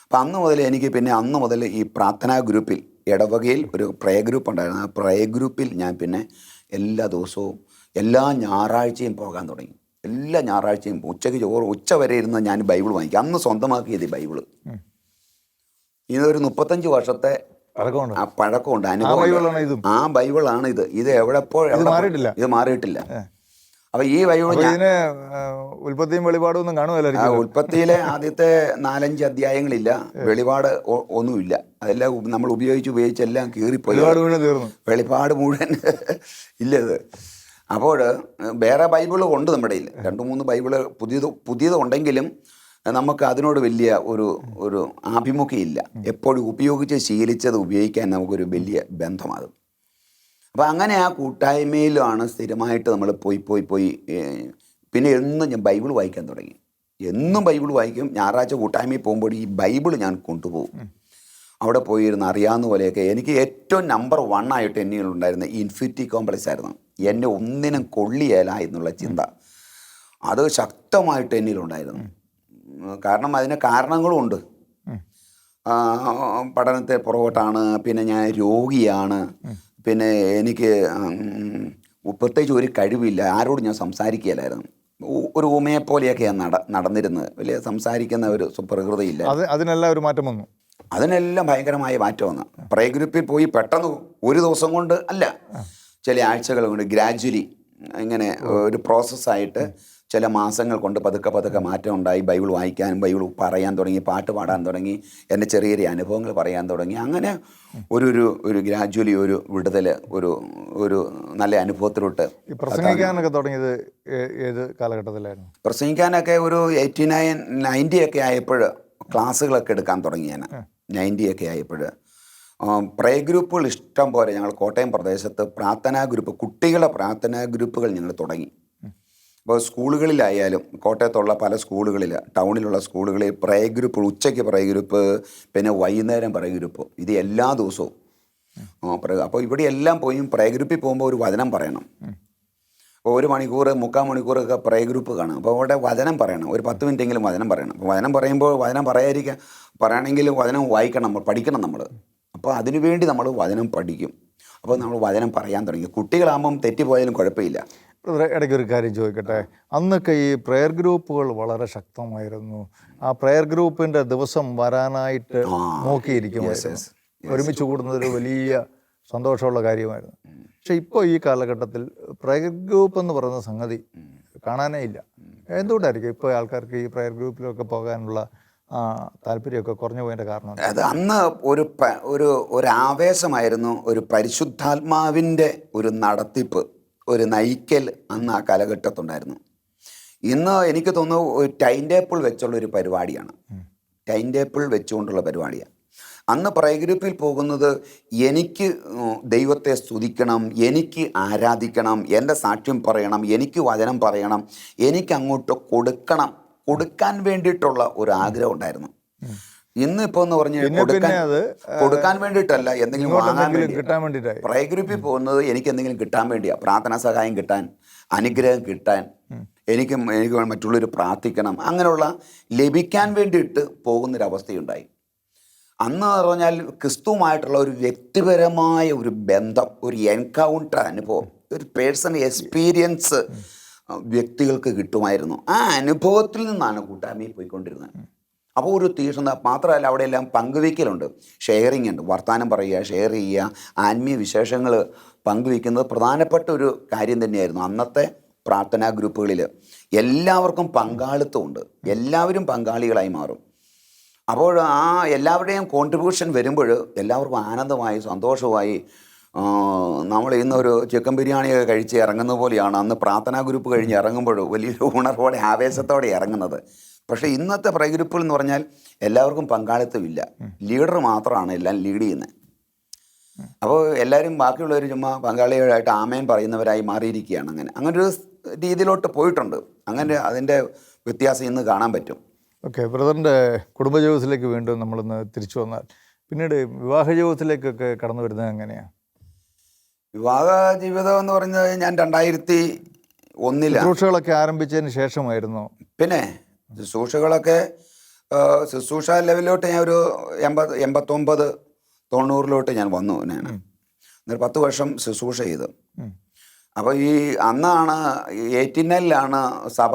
Speaker 2: അപ്പം അന്ന് മുതൽ എനിക്ക് പിന്നെ അന്ന് മുതൽ ഈ പ്രാർത്ഥനാ ഗ്രൂപ്പിൽ ഇടവകയിൽ ഒരു പ്രേ ഗ്രൂപ്പ് ഉണ്ടായിരുന്നു. ആ പ്രേ ഗ്രൂപ്പിൽ ഞാൻ പിന്നെ എല്ലാ ദിവസവും എല്ലാ ഞായറാഴ്ചയും പോകാൻ തുടങ്ങി. എല്ലാ ഞായറാഴ്ചയും ഉച്ചയ്ക്ക് ചോറ് ഉച്ച വരെ ഇരുന്ന് ഞാൻ ബൈബിൾ വാങ്ങിക്കും. അന്ന് സ്വന്തമാക്കിയത് ഈ ബൈബിൾ. ഇതൊരു മുപ്പത്തഞ്ച് വർഷത്തെ ആ പഴക്കമുണ്ട് അനുഭവം ആ ബൈബിളാണ് ഇത്. ഇത്
Speaker 1: എവിടെപ്പോ
Speaker 2: ഇത് മാറിയിട്ടില്ല. അപ്പൊ ഈ ബൈബിൾ
Speaker 1: ഉൽപ്പത്തിയും വെളിപാടും ഒന്നും
Speaker 2: ഉൽപ്പത്തിയിലെ ആദ്യത്തെ നാലഞ്ച് അധ്യായങ്ങളില്ല. വെളിപാട് ഒന്നുമില്ല. അതെല്ലാം നമ്മൾ ഉപയോഗിച്ച് ഉപയോഗിച്ചെല്ലാം കീറിപ്പോയി.
Speaker 1: വെളിപാട്
Speaker 2: മുഴുവൻ ഇല്ലത് അപ്പോൾ വേറെ ബൈബിൾ ഉണ്ട് നമ്മുടെ കയ്യിൽ രണ്ട് മൂന്ന് ബൈബിൾ പുതിയത് പുതിയത് ഉണ്ടെങ്കിലും നമുക്ക് അതിനോട് വലിയ ഒരു ഒരു ആഭിമുഖ്യമില്ല. എപ്പോഴും ഉപയോഗിച്ച് ശീലിച്ചത് ഉപയോഗിക്കാൻ നമുക്കൊരു വലിയ ബന്ധമാകും. അപ്പോൾ അങ്ങനെ ആ കൂട്ടായ്മയിലാണ് സ്ഥിരമായിട്ട് നമ്മൾ പോയി പോയി പോയി പിന്നെ എന്നും ഞാൻ ബൈബിൾ വായിക്കാൻ തുടങ്ങി. എന്നും ബൈബിൾ വായിക്കും. ഞായറാഴ്ച കൂട്ടായ്മയിൽ പോകുമ്പോൾ ഈ ബൈബിൾ ഞാൻ കൊണ്ടുപോകും. അവിടെ പോയിരുന്ന് അറിയാവുന്ന പോലെയൊക്കെ എനിക്ക് ഏറ്റവും നമ്പർ വൺ ആയിട്ട് എന്നിൽ ഉണ്ടായിരുന്ന ഇൻഫിനിറ്റി കോംപ്ലക്സ് ആയിരുന്നു. എന്നെ ഒന്നിനും കൊള്ളിയേല എന്നുള്ള ചിന്ത. അത് ശക്തമായിട്ട് എന്നിലുണ്ടായിരുന്നു കാരണം അതിന് കാരണങ്ങളും ഉണ്ട്. പഠനത്തെ പുറകോട്ടാണ് പിന്നെ ഞാൻ രോഗിയാണ് പിന്നെ എനിക്ക് പ്രത്യേകിച്ച് ഒരു കഴിവില്ല ആരോടും ഞാൻ സംസാരിക്കുകയില്ലായിരുന്നു. ഒരു ഊമയെ പോലെയൊക്കെയാണ് നട നടന്നിരുന്നത്. വലിയ സംസാരിക്കുന്ന ഒരു പ്രകൃതിയില്ല
Speaker 1: അത് അതിനെല്ലാം ഒരു മാറ്റം വന്നു.
Speaker 2: അതിനെല്ലാം ഭയങ്കരമായ മാറ്റം വന്നു പ്രേ ഗ്രൂപ്പിൽ പോയി പെട്ടെന്ന് ഒരു ദിവസം കൊണ്ട് അല്ല. ചില ആഴ്ചകൾ കൊണ്ട് ഗ്രാജ്വലി ഇങ്ങനെ ഒരു പ്രോസസ്സായിട്ട് ചില മാസങ്ങൾ കൊണ്ട് പതുക്കെ പതുക്കെ മാറ്റം ഉണ്ടായി. ബൈബിൾ വായിക്കാനും ബൈബിൾ പറയാൻ തുടങ്ങി പാട്ട് പാടാൻ തുടങ്ങി എന്റെ ചെറിയ ചെറിയ അനുഭവങ്ങൾ പറയാൻ തുടങ്ങി. അങ്ങനെ ഒരു ഒരു ഒരു ഗ്രാജ്വലി ഒരു വിടുതൽ ഒരു ഒരു നല്ല അനുഭവത്തിലോട്ട്
Speaker 1: പ്രസംഗിക്കാനൊക്കെ തുടങ്ങിയത് ഏത് കാലഘട്ടത്തിലായിരുന്നു?
Speaker 2: പ്രസംഗിക്കാനൊക്കെ ഒരു എയ്റ്റി നയൻ നയന്റി ഒക്കെ ആയപ്പോൾ ക്ലാസ്സുകളൊക്കെ എടുക്കാൻ തുടങ്ങി ഞാൻ. നയന്റി ഒക്കെ ആയപ്പോൾ പ്രേ ഗ്രൂപ്പുകൾ ഇഷ്ടം പോലെ ഞങ്ങൾ കോട്ടയം പ്രദേശത്ത് പ്രാർത്ഥനാ ഗ്രൂപ്പ് കുട്ടികളുടെ പ്രാർത്ഥനാ ഗ്രൂപ്പുകൾ ഞങ്ങൾ തുടങ്ങി. അപ്പോൾ സ്കൂളുകളിലായാലും കോട്ടയത്തുള്ള പല സ്കൂളുകളിൽ ടൗണിലുള്ള സ്കൂളുകളിൽ പ്രേ ഗ്രൂപ്പ് ഉച്ചയ്ക്ക് പ്രേ ഗ്രൂപ്പ് പിന്നെ വൈകുന്നേരം പ്രേ ഗ്രൂപ്പ് ഇത് എല്ലാ ദിവസവും. അപ്പോൾ ഇവിടെ എല്ലാം പോയും പ്രേ ഗ്രൂപ്പിൽ പോകുമ്പോൾ ഒരു വചനം പറയണം. അപ്പോൾ ഒരു മണിക്കൂർ മുക്കാൽ മണിക്കൂറൊക്കെ പ്രേ ഗ്രൂപ്പ് കാണും. അപ്പോൾ അവിടെ വചനം പറയണം. ഒരു പത്ത് മിനിറ്റെങ്കിലും വചനം പറയണം. അപ്പോൾ വചനം പറയുമ്പോൾ വചനം പറയാതിരിക്കുക പറയണമെങ്കിൽ വചനം വായിക്കണം നമ്മൾ പഠിക്കണം നമ്മൾ. അപ്പോൾ അതിനുവേണ്ടി നമ്മൾ വചനം പഠിക്കും. അപ്പോൾ നമ്മൾ വചനം പറയാൻ തുടങ്ങി. കുട്ടികളാകുമ്പം തെറ്റിപ്പോയാലും കുഴപ്പമില്ല.
Speaker 1: ഇടയ്ക്ക് ഒരു കാര്യം ചോദിക്കട്ടെ? അന്നൊക്കെ ഈ പ്രെയർ ഗ്രൂപ്പുകൾ വളരെ ശക്തമായിരുന്നു. ആ പ്രെയർ ഗ്രൂപ്പിന്റെ ദിവസം വരാനായിട്ട്
Speaker 2: നോക്കിയിരിക്കും
Speaker 1: ഒരുമിച്ച് കൂടുന്നത് ഒരു വലിയ സന്തോഷമുള്ള കാര്യമായിരുന്നു. പക്ഷെ ഇപ്പോൾ ഈ കാലഘട്ടത്തിൽ പ്രയർ ഗ്രൂപ്പ് എന്ന് പറയുന്ന സംഗതി കാണാനേ ഇല്ല. എന്തുകൊണ്ടായിരിക്കും ഇപ്പോൾ ആൾക്കാർക്ക് ഈ പ്രയർ ഗ്രൂപ്പിലൊക്കെ പോകാനുള്ള താല്പര്യമൊക്കെ കുറഞ്ഞു പോയതിന്റെ കാരണം
Speaker 2: അത് അന്ന് ഒരു ഒരു ഒരു ആവേശമായിരുന്നു ഒരു പരിശുദ്ധാത്മാവിന്റെ ഒരു നടത്തിപ്പ് ഒരു നയിക്കൽ അന്ന് ആ കാലഘട്ടത്തുണ്ടായിരുന്നു. ഇന്ന് എനിക്ക് തോന്നുന്നു ഒരു ടൈം ടേബിൾ വെച്ചുള്ള ഒരു പരിപാടിയാണ് ടൈം ടേബിൾ വെച്ചുകൊണ്ടുള്ള പരിപാടിയാണ്. അന്ന് പ്രയർ ഗ്രൂപ്പിൽ പോകുന്നത് എനിക്ക് ദൈവത്തെ സ്തുതിക്കണം എനിക്ക് ആരാധിക്കണം എന്റെ സാക്ഷ്യം പറയണം എനിക്ക് വചനം പറയണം എനിക്ക് അങ്ങോട്ട് കൊടുക്കണം കൊടുക്കാൻ വേണ്ടിയിട്ടുള്ള ഒരു ആഗ്രഹം ഉണ്ടായിരുന്നു. ഇന്ന് ഇന്നിപ്പോ എന്ന് പറഞ്ഞാൽ
Speaker 1: പിന്നെ
Speaker 2: കൊടുക്കാൻ കൊടുക്കാൻ വേണ്ടിയിട്ടല്ല എന്തെങ്കിലും വാങ്ങാൻ വേണ്ടി. പ്രയർ ഗ്രൂപ്പിൽ പോകുന്നത് എനിക്ക് എന്തെങ്കിലും കിട്ടാൻ വേണ്ടിയാ. പ്രാർത്ഥനാ സഹായം കിട്ടാൻ അനുഗ്രഹം കിട്ടാൻ. എനിക്ക് എനിക്ക് മറ്റുള്ളവർ പ്രാർത്ഥിക്കണം. അങ്ങനെയുള്ള ലഭിക്കാൻ വേണ്ടിയിട്ട് പോകുന്നൊരവസ്ഥയുണ്ടായി. അന്ന് പറഞ്ഞാൽ ക്രിസ്തുവുമായിട്ടുള്ള ഒരു വ്യക്തിപരമായ ഒരു ബന്ധം ഒരു എൻകൗണ്ടർ അനുഭവം ഒരു പേഴ്സണൽ എക്സ്പീരിയൻസ് വ്യക്തികൾക്ക് കിട്ടുമായിരുന്നു. ആ അനുഭവത്തിൽ നിന്നാണ് കൂട്ടായ്മയിൽ പോയിക്കൊണ്ടിരുന്നത്. അപ്പോൾ ഒരു തീഷ്ണത മാത്രമല്ല അവിടെ എല്ലാം പങ്കുവയ്ക്കലുണ്ട് ഷെയറിംഗ് ഉണ്ട്. വർത്തമാനം പറയുക ഷെയർ ചെയ്യുക ആത്മീയ വിശേഷങ്ങൾ പങ്കുവയ്ക്കുന്നത് പ്രധാനപ്പെട്ട ഒരു കാര്യം തന്നെയായിരുന്നു. അന്നത്തെ പ്രാർത്ഥനാ ഗ്രൂപ്പുകളിൽ എല്ലാവർക്കും പങ്കാളിത്തമുണ്ട്. എല്ലാവരും പങ്കാളികളായി മാറും. അപ്പോൾ ആ എല്ലാവരുടെയും കോൺട്രിബ്യൂഷൻ വരുമ്പോൾ എല്ലാവർക്കും ആനന്ദമായി സന്തോഷമായി നമ്മൾ ഇന്നൊരു ചിക്കൻ ബിരിയാണിയൊക്കെ കഴിച്ച് ഇറങ്ങുന്ന പോലെയാണ്. അന്ന് പ്രാർത്ഥനാ ഗ്രൂപ്പ് കഴിഞ്ഞ് ഇറങ്ങുമ്പോൾ വലിയൊരു ഉണർവോടെ ആവേശത്തോടെ ഇറങ്ങുന്നത്. പക്ഷേ ഇന്നത്തെ പ്രഗ്രൂപ്പിൽ എന്ന് പറഞ്ഞാൽ എല്ലാവർക്കും പങ്കാളിത്തമില്ല. ലീഡർ മാത്രമാണ് എല്ലാം ലീഡ് ചെയ്യുന്നത് അപ്പോൾ എല്ലാവരും ബാക്കിയുള്ളവർ ചുമ്മാ പങ്കാളികളായിട്ട് ആമയം പറയുന്നവരായി മാറിയിരിക്കുകയാണ് അങ്ങനെ. അങ്ങനെ ഒരു രീതിയിലോട്ട് പോയിട്ടുണ്ട്. അങ്ങനെ അതിന്റെ വ്യത്യാസം ഇന്ന് കാണാൻ പറ്റും.
Speaker 1: ഓക്കെ ബ്രദറിന്റെ കുടുംബജീവിതത്തിലേക്ക് വീണ്ടും നമ്മളൊന്ന് തിരിച്ചു വന്നാൽ പിന്നീട് വിവാഹ ജീവിതത്തിലേക്കൊക്കെ കടന്നു വരുന്നത് എങ്ങനെയാണ്
Speaker 2: വിവാഹ ജീവിതം എന്ന് പറഞ്ഞത് ഞാൻ രണ്ടായിരത്തി ഒന്നിൽ
Speaker 1: ശുശ്രൂഷകളൊക്കെ ആരംഭിച്ചതിന് ശേഷമായിരുന്നു.
Speaker 2: പിന്നെ ശുശ്രൂഷകളൊക്കെ ശുശ്രൂഷ ലെവലിലോട്ട് ഞാൻ ഒരു എൺപത് എൺപത്തൊമ്പത് തൊണ്ണൂറിലോട്ട് ഞാൻ വന്നു ഞാൻ. എന്നിട്ട് പത്ത് വർഷം ശുശ്രൂഷ ചെയ്തു. അപ്പോൾ ഈ അന്നാണ് എയ്റ്റിനലിലാണ് സഭ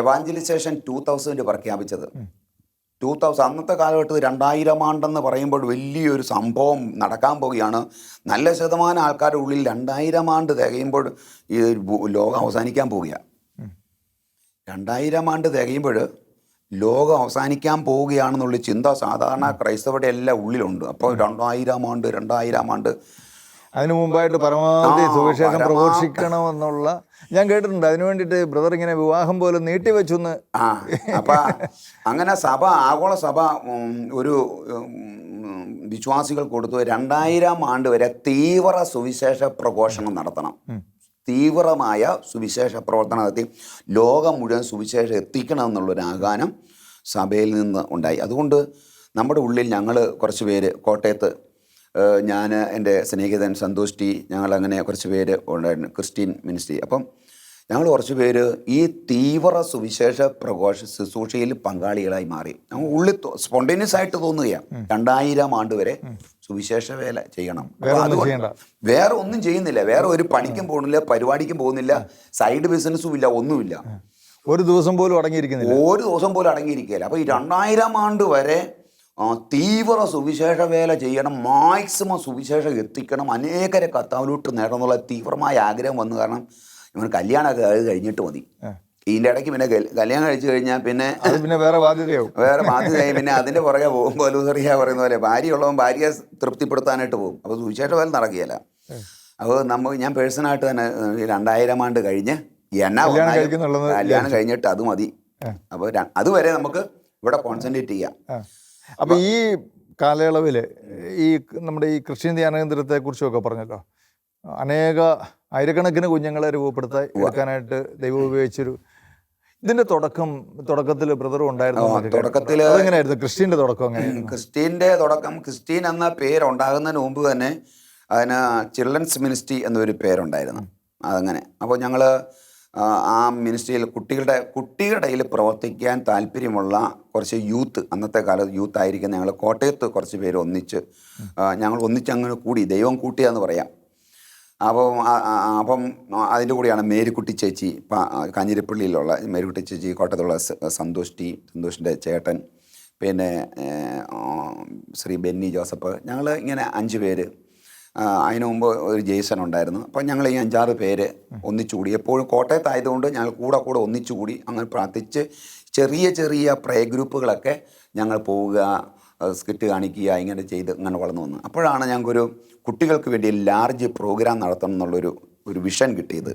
Speaker 2: എവാഞ്ചലിസേഷൻ ടൂ തൗസൻഡ് പ്രഖ്യാപിച്ചത്. ടൂ തൗസൻഡ് അന്നത്തെ കാലഘട്ടത്തിൽ രണ്ടായിരം ആണ്ടെന്ന് പറയുമ്പോൾ വലിയൊരു സംഭവം നടക്കാൻ പോവുകയാണ്. നല്ല ശതമാനം ആൾക്കാരുടെ ഉള്ളിൽ രണ്ടായിരം ആണ്ട് തികയുമ്പോൾ ഈ ലോകം അവസാനിക്കാൻ പോവുകയാണ് രണ്ടായിരം ആണ്ട് തികയുമ്പോൾ ലോകം അവസാനിക്കാൻ പോവുകയാണെന്നുള്ള ചിന്ത സാധാരണ ക്രൈസ്തവരുടെ എല്ലാം ഉള്ളിലുണ്ട്. അപ്പോൾ രണ്ടായിരം ആണ്ട് രണ്ടായിരം ആണ്ട്
Speaker 1: അതിനു മുമ്പായിട്ട് പരമാവധി സുവിശേഷം പ്രഘോഷിക്കണമെന്നുള്ള ഞാൻ കേട്ടിട്ടുണ്ട്. അതിനു വേണ്ടിയിട്ട് ബ്രദർ ഇങ്ങനെ വിവാഹം പോലും നീട്ടിവെച്ചു എന്ന്
Speaker 2: അപ്പം അങ്ങനെ സഭ ആഗോള സഭ ഒരു വിശ്വാസികൾ കൊടുത്തു. രണ്ടായിരം ആണ്ട് വരെ തീവ്ര സുവിശേഷ പ്രഘോഷണം നടത്തണം. തീവ്രമായ സുവിശേഷ പ്രവർത്തനം നടത്തി ലോകം മുഴുവൻ സുവിശേഷം എത്തിക്കണം എന്നുള്ളൊരു ആഹ്വാനം സഭയിൽ നിന്ന് ഉണ്ടായി. അതുകൊണ്ട് നമ്മുടെ ഉള്ളിൽ ഞങ്ങൾ കുറച്ച് പേര് കോട്ടയത്ത് ഞാൻ എന്റെ സ്നേഹിതൻ സന്തോഷ് ടി ഞങ്ങളങ്ങനെ കുറച്ച് പേര് ഉണ്ടായിരുന്നു ക്രിസ്ത്യൻ മിനിസ്ട്രി അപ്പം ഞങ്ങൾ കുറച്ച് പേര് ഈ തീവ്ര സുവിശേഷ പ്രഘോഷ ശുശ്രൂഷയിൽ പങ്കാളികളായി മാറി. ഞങ്ങൾ ഉള്ളിൽ സ്പോണ്ടേനിയസ് ആയിട്ട് തോന്നുകയാണ് രണ്ടായിരം ആണ്ട് വരെ സുവിശേഷ വേല ചെയ്യണം.
Speaker 1: വേറെ ഒന്നും
Speaker 2: ചെയ്യുന്നില്ല. വേറെ ഒരു പണിക്കും പോകുന്നില്ല പരിപാടിക്കും പോകുന്നില്ല സൈഡ് ബിസിനസ്സും ഇല്ല ഒന്നുമില്ല.
Speaker 1: ഒരു ദിവസം പോലും അടങ്ങിയിരിക്കുന്നില്ല.
Speaker 2: ഒരു ദിവസം പോലും അടങ്ങിയിരിക്കുകയില്ല. അപ്പോൾ ഈ രണ്ടായിരം ആണ്ട് വരെ തീവ്ര സുവിശേഷ വേല ചെയ്യണം മാക്സിമം സുവിശേഷം എത്തിക്കണം. അനേകരെ കത്താവിലോട്ട് നേടണം എന്നുള്ള തീവ്രമായ ആഗ്രഹം വന്നു. കാരണം ഇവന് കല്യാണമൊക്കെ അത് കഴിഞ്ഞിട്ട് മതി. ഇതിന്റെ ഇടയ്ക്ക് പിന്നെ കല്യാണം കഴിച്ചു കഴിഞ്ഞാൽ പിന്നെ
Speaker 1: പിന്നെ വേറെ ബാധ്യതയാവും.
Speaker 2: വേറെ ബാധ്യതയായി. പിന്നെ അതിന്റെ പുറകെ പോകും പോലൂസറിയ പറയുന്ന പോലെ ഭാര്യ ഉള്ളവൻ ഭാര്യയെ തൃപ്തിപ്പെടുത്താനായിട്ട് പോകും. അപ്പോൾ സുവിശേഷ വേല നടക്കുകയില്ല. അപ്പോൾ നമ്മൾ ഞാൻ പേഴ്സണായിട്ട് തന്നെ രണ്ടായിരം ആണ്ട് കഴിഞ്ഞ് എണ്ണ
Speaker 1: കല്യാണം
Speaker 2: കഴിഞ്ഞിട്ട് അത് മതി. അപ്പോൾ അതുവരെ നമുക്ക് ഇവിടെ കോൺസെൻട്രേറ്റ് ചെയ്യാം.
Speaker 1: ആ. അപ്പൊ ഈ കാലയളവിൽ ഈ നമ്മുടെ ഈ ക്രിസ്ത്യൻ ധ്യാനകേന്ദ്രത്തെക്കുറിച്ചൊക്കെ പറഞ്ഞല്ലോ. അനേക ആയിരക്കണക്കിന് കുഞ്ഞുങ്ങളെ രൂപപ്പെടുത്താൻ എടുക്കാനായിട്ട് ദൈവം ഉപയോഗിച്ചൊരു ഇതിന്റെ തുടക്കം തുടക്കത്തിൽ ബ്രദറും ഉണ്ടായിരുന്നു
Speaker 2: തുടക്കത്തിൽ
Speaker 1: എങ്ങനെയായിരുന്നു ക്രിസ്റ്റീന്റെ തുടക്കം എങ്ങനെയായിരുന്നു?
Speaker 2: ക്രിസ്റ്റീന്റെ തുടക്കം ക്രിസ്റ്റീൻ എന്ന പേരുണ്ടാകുന്നതിന് മുമ്പ് തന്നെ അതിന് ചിൽഡ്രൻസ് മിനിസ്ട്രി എന്നൊരു പേരുണ്ടായിരുന്നു. അതങ്ങനെ. അപ്പോൾ ഞങ്ങൾ ആ മിനിസ്ട്രിയിൽ കുട്ടികളുടെ കുട്ടികളുടെ ഇടയിൽ പ്രവർത്തിക്കാൻ താല്പര്യമുള്ള കുറച്ച് യൂത്ത് അന്നത്തെ കാലത്ത് യൂത്ത് ആയിരിക്കുന്ന ഞങ്ങൾ കോട്ടയത്ത് കുറച്ച് പേര് ഒന്നിച്ച് ഞങ്ങൾ ഒന്നിച്ച് അങ്ങനെ കൂടി ദൈവം കൂട്ടിയാന്ന് പറയാം. അപ്പം അപ്പം അതിന്റെ കൂടെയാണ് മേരിക്കുട്ടി ചേച്ചി കാഞ്ഞിരപ്പള്ളിയിലുള്ള മേരിക്കുട്ടി ചേച്ചി കോട്ടയത്തുള്ള സന്തോഷ് ടി സന്തോഷിന്റെ ചേട്ടൻ പിന്നെ ശ്രീ ബെന്നി ജോസഫ് ഞങ്ങൾ ഇങ്ങനെ അഞ്ച് പേര് അതിനു മുമ്പ് ഒരു ജെയ്സൺ ഉണ്ടായിരുന്നു. അപ്പം ഞങ്ങൾ ഈ അഞ്ചാറ് പേര് ഒന്നിച്ചുകൂടി എപ്പോഴും കോട്ടയത്തായതുകൊണ്ട് ഞങ്ങൾ കൂടെ കൂടെ ഒന്നിച്ചുകൂടി അങ്ങനെ പ്രാർത്ഥിച്ച് ചെറിയ ചെറിയ പ്രേ ഗ്രൂപ്പുകളൊക്കെ ഞങ്ങൾ പോവുക സ്കിറ്റ് കാണിക്കുക ഇങ്ങനെ ചെയ്ത് ഇങ്ങനെ വളർന്നു വന്നു. അപ്പോഴാണ് ഞങ്ങൾക്കൊരു കുട്ടികൾക്ക് വേണ്ടി ലാർജ് പ്രോഗ്രാം നടത്തണം എന്നുള്ളൊരു ഒരു വിഷൻ കിട്ടിയത്.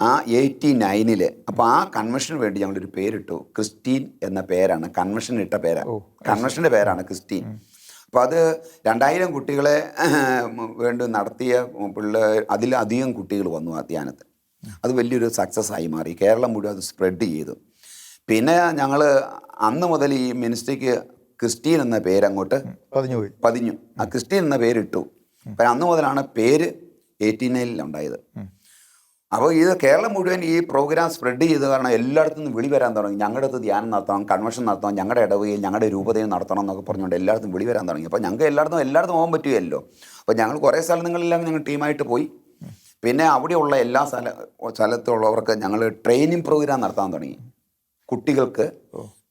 Speaker 2: ആ എയ്റ്റി നയനിൽ അപ്പോൾ ആ കൺവെൻഷന് വേണ്ടി ഞങ്ങളൊരു പേരിട്ടു. ക്രിസ്റ്റീൻ എന്ന പേരാണ്. കൺവെൻഷൻ ഇട്ട പേരാണ് കൺവെൻഷന്റെ പേരാണ് ക്രിസ്റ്റീൻ. അപ്പോൾ അത് രണ്ടായിരം കുട്ടികളെ വേണ്ടി നടത്തിയ പിള്ളേർ അതിലധികം കുട്ടികൾ വന്നു ആ ധ്യാനത്തിൽ. അത് വലിയൊരു സക്സസ് ആയി മാറി. കേരളം മുഴുവൻ അത് സ്പ്രെഡ് ചെയ്തു. പിന്നെ ഞങ്ങൾ അന്ന് മുതൽ ഈ മിനിസ്ട്രിക്ക് ക്രിസ്റ്റീൻ എന്ന പേര് അങ്ങോട്ട്
Speaker 1: പതിഞ്ഞു പോയി.
Speaker 2: പതിഞ്ഞു. ആ ക്രിസ്റ്റീൻ എന്ന പേരിട്ടു. അപ്പം അന്ന് മുതലാണ് പേര് എയ്റ്റി നയനിൽ ഉണ്ടായത്. അപ്പോൾ ഇത് കേരളം മുഴുവൻ ഈ പ്രോഗ്രാം സ്പ്രെഡ് ചെയ്ത് കാരണം എല്ലായിടത്തും നിന്ന് വിളി വരാൻ തുടങ്ങി. ഞങ്ങളുടെ അടുത്ത് ധ്യാനം നടത്തണം കൺവെൻഷൻ നടത്തണം ഞങ്ങളുടെ ഇടവകയിൽ ഞങ്ങളുടെ രൂപതയും നടത്തണം എന്നൊക്കെ പറഞ്ഞുകൊണ്ട് എല്ലായിടത്തും വിളി വരാൻ തുടങ്ങി. അപ്പോൾ ഞങ്ങൾക്ക് എല്ലായിടത്തും എല്ലായിടത്തും പോകാൻ പറ്റുകയല്ലോ. അപ്പോൾ ഞങ്ങൾ കുറേ സ്ഥലങ്ങളിലെല്ലാം ഞങ്ങൾ ടീമായിട്ട് പോയി. പിന്നെ അവിടെയുള്ള എല്ലാ സ്ഥല സ്ഥലത്തുള്ളവർക്ക് ഞങ്ങൾ ട്രെയിനിങ് പ്രോഗ്രാം നടത്താൻ തുടങ്ങി. കുട്ടികൾക്ക്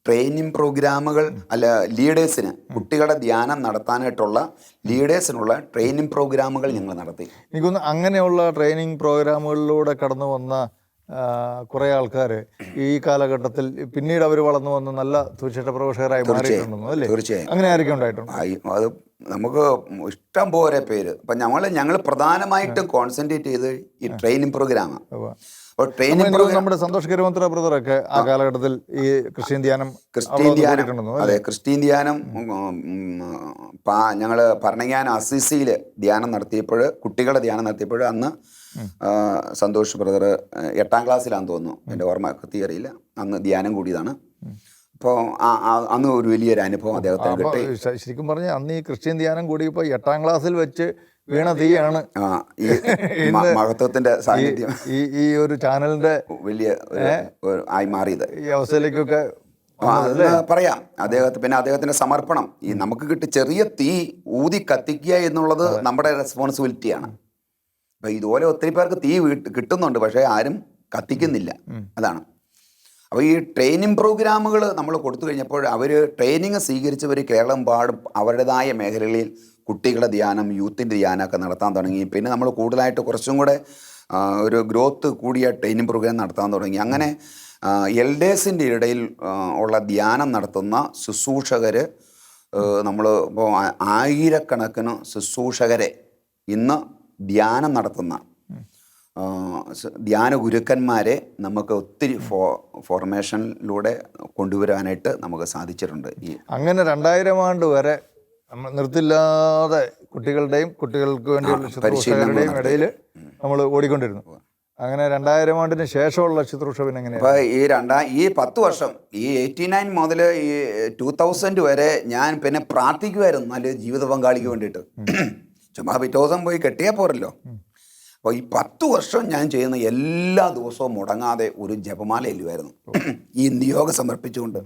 Speaker 2: ട്രെയിനിങ് പ്രോഗ്രാമുകൾ അല്ല ലീഡേഴ്സിന് കുട്ടികളുടെ ധ്യാനം നടത്താനായിട്ടുള്ള ലീഡേഴ്സിനുള്ള ട്രെയിനിങ് പ്രോഗ്രാമുകൾ ഞങ്ങൾ നടത്തി.
Speaker 1: എനിക്കൊന്ന് അങ്ങനെയുള്ള ട്രെയിനിങ് പ്രോഗ്രാമുകളിലൂടെ കടന്നു വന്ന കുറേ ആൾക്കാർ ഈ കാലഘട്ടത്തിൽ പിന്നീട് അവർ വളർന്നു വന്ന് നല്ല സുരക്ഷിത പ്രവേശകരായി മാറിയിട്ടുണ്ടെന്നു അല്ലേ?
Speaker 2: തീർച്ചയായും.
Speaker 1: അങ്ങനെ ആയിരിക്കും ഉണ്ടായിട്ടുണ്ട്
Speaker 2: അത് നമുക്ക് ഇഷ്ടം പോലെ പേര്. അപ്പം ഞങ്ങൾ ഞങ്ങൾ പ്രധാനമായിട്ടും കോൺസെൻട്രേറ്റ് ചെയ്ത് ഈ ട്രെയിനിങ് പ്രോഗ്രാമാണ് അപ്പോൾ
Speaker 1: അപ്പൊ
Speaker 2: ട്രെയിനിങ്
Speaker 1: തോന്നുന്നു നമ്മുടെ സന്തോഷ് ബ്രദർ ബ്രദറൊക്കെ ആ കാലഘട്ടത്തിൽ ഈ ക്രിസ്ത്യൻ ധ്യാനം
Speaker 2: ക്രിസ്ത്യൻ ധ്യാനം. അതെ ക്രിസ്ത്യൻ ധ്യാനം ഞങ്ങൾ ഭരണങ്ങാനം അസിസിയിൽ ധ്യാനം നടത്തിയപ്പോൾ കുട്ടികളുടെ ധ്യാനം നടത്തിയപ്പോൾ അന്ന് സന്തോഷ് ബ്രദർ എട്ടാം ക്ലാസ്സിലാണെന്ന് തോന്നുന്നു. എന്റെ ഓർമ്മ കൃത്യറിയില്ല അന്ന് ധ്യാനം കൂടിയതാണ്. അപ്പോൾ അന്ന് ഒരു വലിയൊരു അനുഭവം അദ്ദേഹത്തിന് കിട്ടി.
Speaker 1: ശരിക്കും പറഞ്ഞ അന്ന് ഈ ക്രിസ്ത്യൻ ധ്യാനം കൂടിയപ്പോൾ എട്ടാം ക്ലാസ്സിൽ വെച്ച് വീണ തീയാണ്.
Speaker 2: മഹത്വത്തിന്റെ സാന്നിധ്യം.
Speaker 1: ഈ ഈ ഒരു ചാനലിന്റെ
Speaker 2: വലിയ ആയി മാറിയത്.
Speaker 1: ഈ അവസ്ഥയിലേക്കൊക്കെ
Speaker 2: പറയാം. അദ്ദേഹത്തെ പിന്നെ അദ്ദേഹത്തിന്റെ സമർപ്പണം. ഈ നമുക്ക് കിട്ടി ചെറിയ തീ ഊതി കത്തിക്കുക എന്നുള്ളത് നമ്മുടെ റെസ്പോൺസിബിലിറ്റിയാണ് അപ്പൊ ഇതുപോലെ ഒത്തിരി പേർക്ക് തീ വീട്ട് കിട്ടുന്നുണ്ട് പക്ഷേ ആരും കത്തിക്കുന്നില്ല. അതാണ്. അപ്പോൾ ഈ ട്രെയിനിങ് പ്രോഗ്രാമുകൾ നമ്മൾ കൊടുത്തു കഴിഞ്ഞപ്പോൾ അവർ ട്രെയിനിങ് സ്വീകരിച്ചവർ കേരളം പാടും അവരുടേതായ മേഖലകളിൽ കുട്ടികളുടെ ധ്യാനം യൂത്തിന്റെ ധ്യാനമൊക്കെ നടത്താൻ തുടങ്ങി. പിന്നെ നമ്മൾ കൂടുതലായിട്ട് കുറച്ചും കൂടെ ഒരു ഗ്രോത്ത് കൂടിയ ട്രെയിനിങ് പ്രോഗ്രാം നടത്താൻ തുടങ്ങി. അങ്ങനെ എൽഡേഴ്സിന്റെ ഇടയിൽ ഉള്ള ധ്യാനം നടത്തുന്ന ശുശ്രൂഷകർ നമ്മൾ ഇപ്പോൾ ആയിരക്കണക്കിന് ശുശ്രൂഷകരെ ഇന്ന് ധ്യാനം നടത്തുന്ന ധ്യാന ഗുരുക്കന്മാരെ നമുക്ക് ഒത്തിരി ഫോ ഫോർമേഷനിലൂടെ കൊണ്ടുവരാനായിട്ട് നമുക്ക് സാധിച്ചിട്ടുണ്ട് ഈ
Speaker 1: അങ്ങനെ രണ്ടായിരം ആണ്ട് വരെ നമ്മൾ നിർത്തില്ലാതെ കുട്ടികളുടെയും കുട്ടികൾക്ക് വേണ്ടിയുള്ള ശുശ്രൂഷകരുടെയും ഇടയിൽ നമ്മൾ ഓടിക്കൊണ്ടിരുന്നു. അങ്ങനെ രണ്ടായിരം ആണ്ടിന് ശേഷമുള്ള ശുശ്രൂഷ പിന്നെ
Speaker 2: എങ്ങനെ ഈ രണ്ടാ ഈ പത്ത് വർഷം ഈ എയ്റ്റി നയൻ മുതൽ ഈ ടൂ തൗസൻഡ് വരെ ഞാൻ പിന്നെ പ്രാർത്ഥിക്കുമായിരുന്നു നല്ല ജീവിത പങ്കാളിക്ക് വേണ്ടിയിട്ട്. ചുമ്മാ പിറ്റേ ദിവസം പോയി കെട്ടിയാൽ പോരല്ലോ. അപ്പോൾ ഈ പത്ത് വർഷം ഞാൻ ചെയ്യുന്ന എല്ലാ ദിവസവും മുടങ്ങാതെ ഒരു ജപമാല എല്ലുമായിരുന്നു ഈ നിയോഗം സമർപ്പിച്ചുകൊണ്ട്.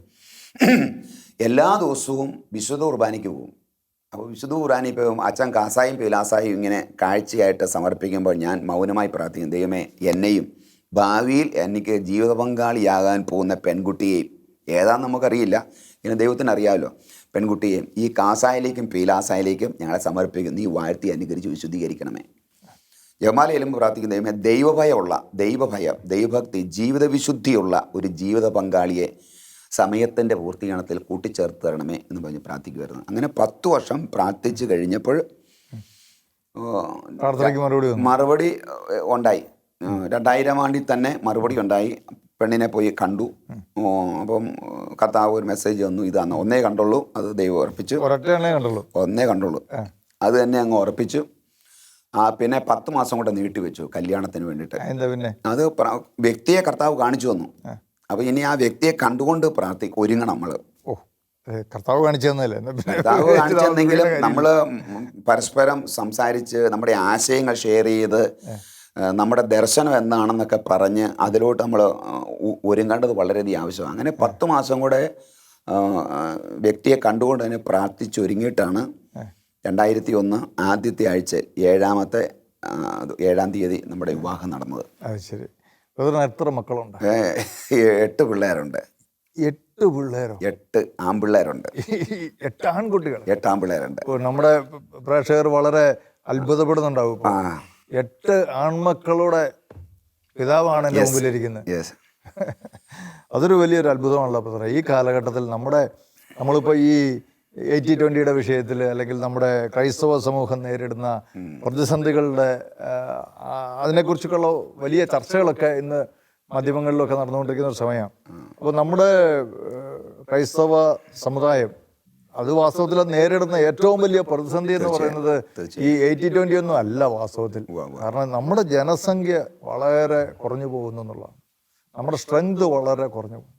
Speaker 2: എല്ലാ ദിവസവും വിശുദ്ധ കുർബാനയ്ക്ക് പോകും. അപ്പോൾ വിശുദ്ധ കുർബാനി ഇപ്പോൾ അച്ഛൻ കാസായും പിലാസായും ഇങ്ങനെ കാഴ്ചയായിട്ട് സമർപ്പിക്കുമ്പോൾ ഞാൻ മൗനമായി പ്രാർത്ഥിക്കും ദൈവമേ എന്നെയും ഭാവിയിൽ എനിക്ക് ജീവിത പങ്കാളിയാകാൻ പോകുന്ന പെൺകുട്ടിയെയും ഏതാണെന്ന് നമുക്കറിയില്ല. ഇങ്ങനെ ദൈവത്തിന് അറിയാമല്ലോ പെൺകുട്ടിയെയും ഈ കാസായിലേക്കും പീലാസായിലേക്കും ഞങ്ങളെ സമർപ്പിക്കും നീ വാഴ്ത്തി അനുകരിച്ച് വിശുദ്ധീകരിക്കണമേ. യമാലയിലും പ്രാർത്ഥിക്കുന്ന ദൈവമേ ദൈവഭയമുള്ള ദൈവഭയം ദൈവഭക്തി ജീവിതവിശുദ്ധിയുള്ള ഒരു ജീവിത പങ്കാളിയെ സമയത്തിന്റെ പൂർത്തീകരണത്തിൽ കൂട്ടിച്ചേർത്ത് തരണമേ എന്ന് പറഞ്ഞ് പ്രാർത്ഥിക്കുമായിരുന്നു അങ്ങനെ പത്ത് വർഷം പ്രാർത്ഥിച്ചു കഴിഞ്ഞപ്പോൾ
Speaker 1: മറുപടി
Speaker 2: ഉണ്ടായി. രണ്ടായിരം ആണ്ടിൽ തന്നെ മറുപടി ഉണ്ടായി. പെണ്ണിനെ പോയി കണ്ടു. അപ്പം കർത്താവ് ഒരു മെസ്സേജ് വന്നു ഇതാണ് ഒന്നേ കണ്ടുള്ളൂ. അത് ദൈവം ഉറപ്പിച്ചു.
Speaker 1: കണ്ടുള്ളൂ.
Speaker 2: ഒന്നേ കണ്ടുള്ളൂ. അത് തന്നെ അങ്ങ് ഉറപ്പിച്ചു. ആ പിന്നെ പത്ത് മാസം കൂടെ നീട്ടി വെച്ചു കല്യാണത്തിന് വേണ്ടിയിട്ട്. അത് വ്യക്തിയെ കർത്താവ് കാണിച്ചു തന്നു. അപ്പോൾ ഇനി ആ വ്യക്തിയെ കണ്ടുകൊണ്ട് പ്രാർത്ഥി ഒരുങ്ങണം നമ്മൾ
Speaker 1: ഏ, കർത്താവ് കാണിച്ചു തന്നല്ലേ
Speaker 2: കർത്താവ് നമ്മൾ പരസ്പരം സംസാരിച്ച് നമ്മുടെ ആശയങ്ങൾ ഷെയർ ചെയ്ത് നമ്മുടെ ദർശനം എന്താണെന്നൊക്കെ പറഞ്ഞ് അതിലോട്ട് നമ്മൾ ഒരുങ്ങേണ്ടത് വളരെയധികം ആവശ്യമാണ്. അങ്ങനെ പത്ത് മാസം കൂടെ വ്യക്തിയെ കണ്ടുകൊണ്ട് തന്നെ പ്രാർത്ഥിച്ചൊരുങ്ങിയിട്ടാണ് രണ്ടായിരത്തി ഒന്ന് ആദ്യത്തെ ആഴ്ച ഏഴാമത്തെ ഏഴാം തീയതി നമ്മുടെ വിവാഹം നടന്നത്.
Speaker 1: അത് ശരി. എത്ര മക്കളുണ്ട്?
Speaker 2: എട്ട് പിള്ളേരുണ്ട്.
Speaker 1: എട്ട് പിള്ളേരോ?
Speaker 2: എട്ട് ആൺപിള്ളേരുണ്ട്.
Speaker 1: എട്ട് ആൺകുട്ടികൾ
Speaker 2: എട്ട് ആൺപിള്ളേരുണ്ട്.
Speaker 1: നമ്മുടെ പ്രേക്ഷകർ വളരെ അത്ഭുതപ്പെടുന്നുണ്ടാവും എട്ട് ആൺമക്കളുടെ പിതാവാണ് എന്റെ മുമ്പിലിരിക്കുന്നത്. അതൊരു വലിയൊരു അത്ഭുതമാണല്ലോ അപ്പോൾ ഈ കാലഘട്ടത്തിൽ നമ്മുടെ നമ്മളിപ്പോൾ ഈ എയ്റ്റി ട്വന്റിയുടെ വിഷയത്തിൽ അല്ലെങ്കിൽ നമ്മുടെ ക്രൈസ്തവ സമൂഹം നേരിടുന്ന പ്രതിസന്ധികളുടെ അതിനെക്കുറിച്ചൊക്കെയുള്ള വലിയ ചർച്ചകളൊക്കെ ഇന്ന് മാധ്യമങ്ങളിലൊക്കെ നടന്നുകൊണ്ടിരിക്കുന്ന ഒരു സമയമാണ്. അപ്പോൾ നമ്മുടെ ക്രൈസ്തവ സമുദായം അത് വാസ്തവത്തിൽ നേരിടുന്ന ഏറ്റവും വലിയ പ്രതിസന്ധി എന്ന് പറയുന്നത് ഈ എയ്റ്റി ട്വന്റി ഒന്നും അല്ല വാസ്തവത്തിൽ. കാരണം നമ്മുടെ ജനസംഖ്യ വളരെ കുറഞ്ഞു പോകുന്നു എന്നുള്ളതാണ്. നമ്മുടെ സ്ട്രെങ്ത് വളരെ കുറഞ്ഞു പോകും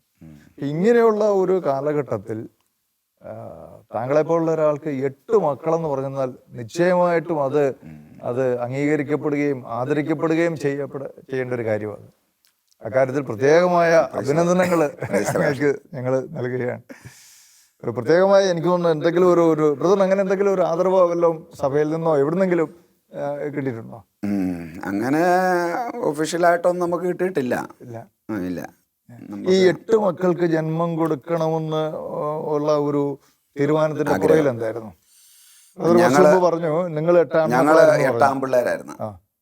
Speaker 1: ഇങ്ങനെയുള്ള ഒരു കാലഘട്ടത്തിൽ താങ്കളെ പോലുള്ള ഒരാൾക്ക് എട്ട് മക്കളെന്ന് പറഞ്ഞാൽ നിശ്ചയമായിട്ടും അത് അത് അംഗീകരിക്കപ്പെടുകയും ആദരിക്കപ്പെടുകയും ചെയ്യപ്പെട ചെയ്യേണ്ട ഒരു കാര്യമാണ്. അക്കാര്യത്തിൽ പ്രത്യേകമായ അഭിനന്ദനങ്ങൾ ഞങ്ങൾ നൽകുകയാണ്. ഒരു പ്രത്യേകമായി എനിക്ക് തോന്നുന്നു എന്തെങ്കിലും ഒരു ഒരു ബ്രദർ അങ്ങനെ എന്തെങ്കിലും ഒരു ആദരവോ വല്ലതും സഭയിൽ നിന്നോ എവിടുന്നെങ്കിലും കിട്ടിയിട്ടുണ്ടോ?
Speaker 2: അങ്ങനെ ഒഫീഷ്യലായിട്ടൊന്നും നമുക്ക് കിട്ടിയിട്ടില്ല.
Speaker 1: ഇല്ല.
Speaker 2: ഇല്ല.
Speaker 1: ഈ എട്ട് മക്കൾക്ക് ജന്മം കൊടുക്കണമെന്ന് ഉള്ള ഒരു തീരുമാനത്തിന്റെ പുറകിൽ എന്തായിരുന്നു? പറഞ്ഞു നിങ്ങൾ എട്ടാണ്
Speaker 2: ഞങ്ങൾ എട്ടാം പിള്ളേരായിരുന്നു.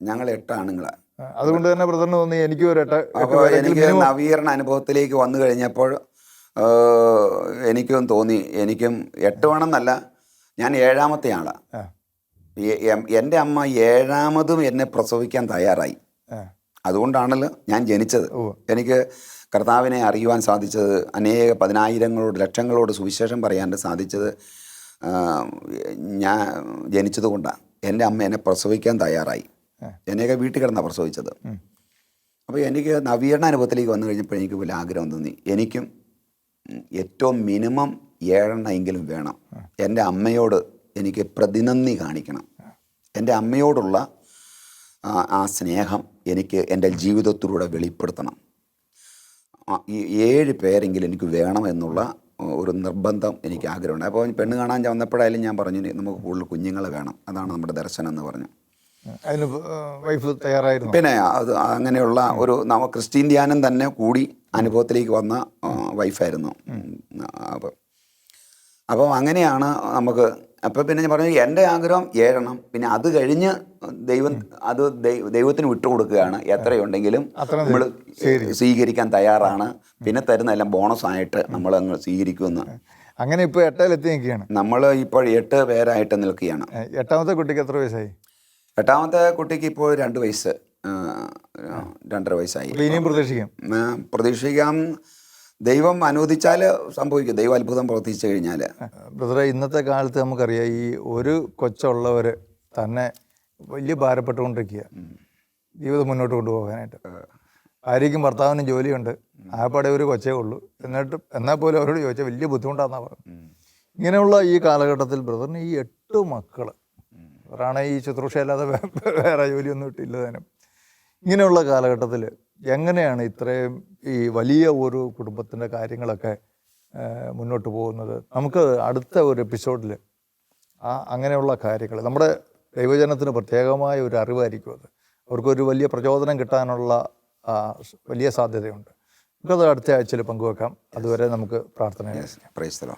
Speaker 2: ഞങ്ങൾ എട്ടാണുങ്ങളാ
Speaker 1: അതുകൊണ്ട് തന്നെ ബ്രദറിന് തോന്നി എനിക്ക് ഒരു എട്ട് എട്ട്
Speaker 2: എനിക്ക് നവീകരണ അനുഭവത്തിലേക്ക് വന്നു കഴിഞ്ഞപ്പോൾ എനിക്കും തോന്നി. എനിക്കും എട്ട് വേണമെന്നല്ല ഞാൻ ഏഴാമത്തെ ആളാണ് എന്റെ അമ്മ ഏഴാമതും എന്നെ പ്രസവിക്കാൻ തയ്യാറായി. അതുകൊണ്ടാണല്ലോ ഞാൻ ജനിച്ചത്. എനിക്ക് കർത്താവിനെ അറിയുവാൻ സാധിച്ചത് അനേക പതിനായിരങ്ങളോട് ലക്ഷങ്ങളോട് സുവിശേഷം പറയാൻ സാധിച്ചത് ഞാൻ ജനിച്ചത് കൊണ്ടാണ് എന്റെ അമ്മ എന്നെ പ്രസവിക്കാൻ തയ്യാറായി. എന്നെയൊക്കെ വീട്ടിൽ കിടന്നാണ് പ്രസവിച്ചത്. അപ്പോൾ എനിക്ക് നവീകരണ അനുഭവത്തിലേക്ക് വന്നു കഴിഞ്ഞപ്പോൾ എനിക്ക് വലിയ ആഗ്രഹം തോന്നി. എനിക്കും ഏറ്റവും മിനിമം ഏഴെണ്ണമെങ്കിലും വേണം. എന്റെ അമ്മയോട് എനിക്ക് പ്രതിനന്ദി കാണിക്കണം. എന്റെ അമ്മയോടുള്ള ആ, സ്നേഹം എനിക്ക് എന്റെ ജീവിതത്തിലൂടെ വെളിപ്പെടുത്തണം. ഈ ഏഴ് പേരെങ്കിലും എനിക്ക് വേണം എന്നുള്ള ഒരു നിർബന്ധം എനിക്ക് ആഗ്രഹമുണ്ട്. അപ്പോൾ പെണ്ണ് കാണാൻ വന്നപ്പോഴായാലും ഞാൻ പറഞ്ഞു നമുക്ക് കൂടുതൽ കുഞ്ഞുങ്ങൾ വേണം. അതാണ് നമ്മുടെ ദർശനം എന്ന് പറഞ്ഞു.
Speaker 1: അതിന് വൈഫ് തയ്യാറായിരുന്നു.
Speaker 2: പിന്നെ അത് അങ്ങനെയുള്ള ഒരു നവ ക്രിസ്ത്യൻ ധ്യാനം തന്നെ കൂടി അനുഭവത്തിലേക്ക് വന്ന വൈഫായിരുന്നു. അപ്പം അപ്പം അങ്ങനെയാണ് നമുക്ക് അപ്പം പിന്നെ ഞാൻ പറഞ്ഞു എന്റെ ആഗ്രഹം ഏഴെണ്ണം. പിന്നെ അത് കഴിഞ്ഞ് ദൈവം അത് ദൈവത്തിന് വിട്ടുകൊടുക്കുകയാണ്. എത്രയുണ്ടെങ്കിലും നമ്മൾ സ്വീകരിക്കാൻ തയ്യാറാണ്. പിന്നെ തരുന്നതെല്ലാം ബോണസ് ആയിട്ട് നമ്മൾ അങ്ങ് സ്വീകരിക്കുമെന്ന്
Speaker 1: അങ്ങനെ ഇപ്പോൾ എട്ടിലെത്തി നിൽക്കുകയാണ്
Speaker 2: നമ്മൾ ഇപ്പോൾ എട്ട് പേരായിട്ട് നിൽക്കുകയാണ്.
Speaker 1: എട്ടാമത്തെ കുട്ടിക്ക് എത്ര വയസ്സായി?
Speaker 2: എട്ടാമത്തെ കുട്ടിക്ക് ഇപ്പോൾ രണ്ട് വയസ്സ് രണ്ടര വയസ്സായി.
Speaker 1: ഇനിയും പ്രതീക്ഷിക്കാം.
Speaker 2: പ്രതീക്ഷിക്കാം. ദൈവം അനുവദിച്ചാൽ സംഭവിക്കും. ദൈവം അത്ഭുതം പ്രവർത്തിച്ചു കഴിഞ്ഞാൽ.
Speaker 1: ബ്രദറെ ഇന്നത്തെ കാലത്ത് നമുക്കറിയാം ഈ ഒരു കൊച്ചുള്ളവർ തന്നെ വലിയ ഭാരപ്പെട്ടുകൊണ്ടിരിക്കുക. ജീവിതം മുന്നോട്ട് കൊണ്ടുപോകാനായിട്ട്. ഭാര്യയ്ക്കും ഭർത്താവിനും ജോലിയുണ്ട്. ആപ്പാടെ ഒരു കൊച്ചേ ഉള്ളൂ. എന്നിട്ട് എന്നാൽ പോലും അവരോട് ചോദിച്ചാൽ വലിയ ബുദ്ധിമുട്ടാണെന്നാണ് പറഞ്ഞത്. ഇങ്ങനെയുള്ള ഈ കാലഘട്ടത്തിൽ ബ്രദറിന് ഈ എട്ട് മക്കൾ അവരാണ് ഈ ശുശ്രൂഷയല്ലാതെ വേറെ ജോലിയൊന്നും ഇട്ടില്ല തന്നെ ഇങ്ങനെയുള്ള കാലഘട്ടത്തിൽ എങ്ങനെയാണ് ഇത്രയും ഈ വലിയ ഒരു കുടുംബത്തിന്റെ കാര്യങ്ങളൊക്കെ മുന്നോട്ട് പോകുന്നത്? നമുക്ക് അടുത്ത ഒരു എപ്പിസോഡിൽ ആ അങ്ങനെയുള്ള കാര്യങ്ങൾ നമ്മുടെ ദൈവജനത്തിന് പ്രത്യേകമായ ഒരു അറിവായിരിക്കും അത്. അവർക്കൊരു വലിയ പ്രചോദനം കിട്ടാനുള്ള വലിയ സാധ്യതയുണ്ട്. നമുക്കത് അടുത്ത ആഴ്ചയിൽ പങ്കുവെക്കാം. അതുവരെ നമുക്ക് പ്രാർത്ഥന
Speaker 2: പ്രൈസ്തലോ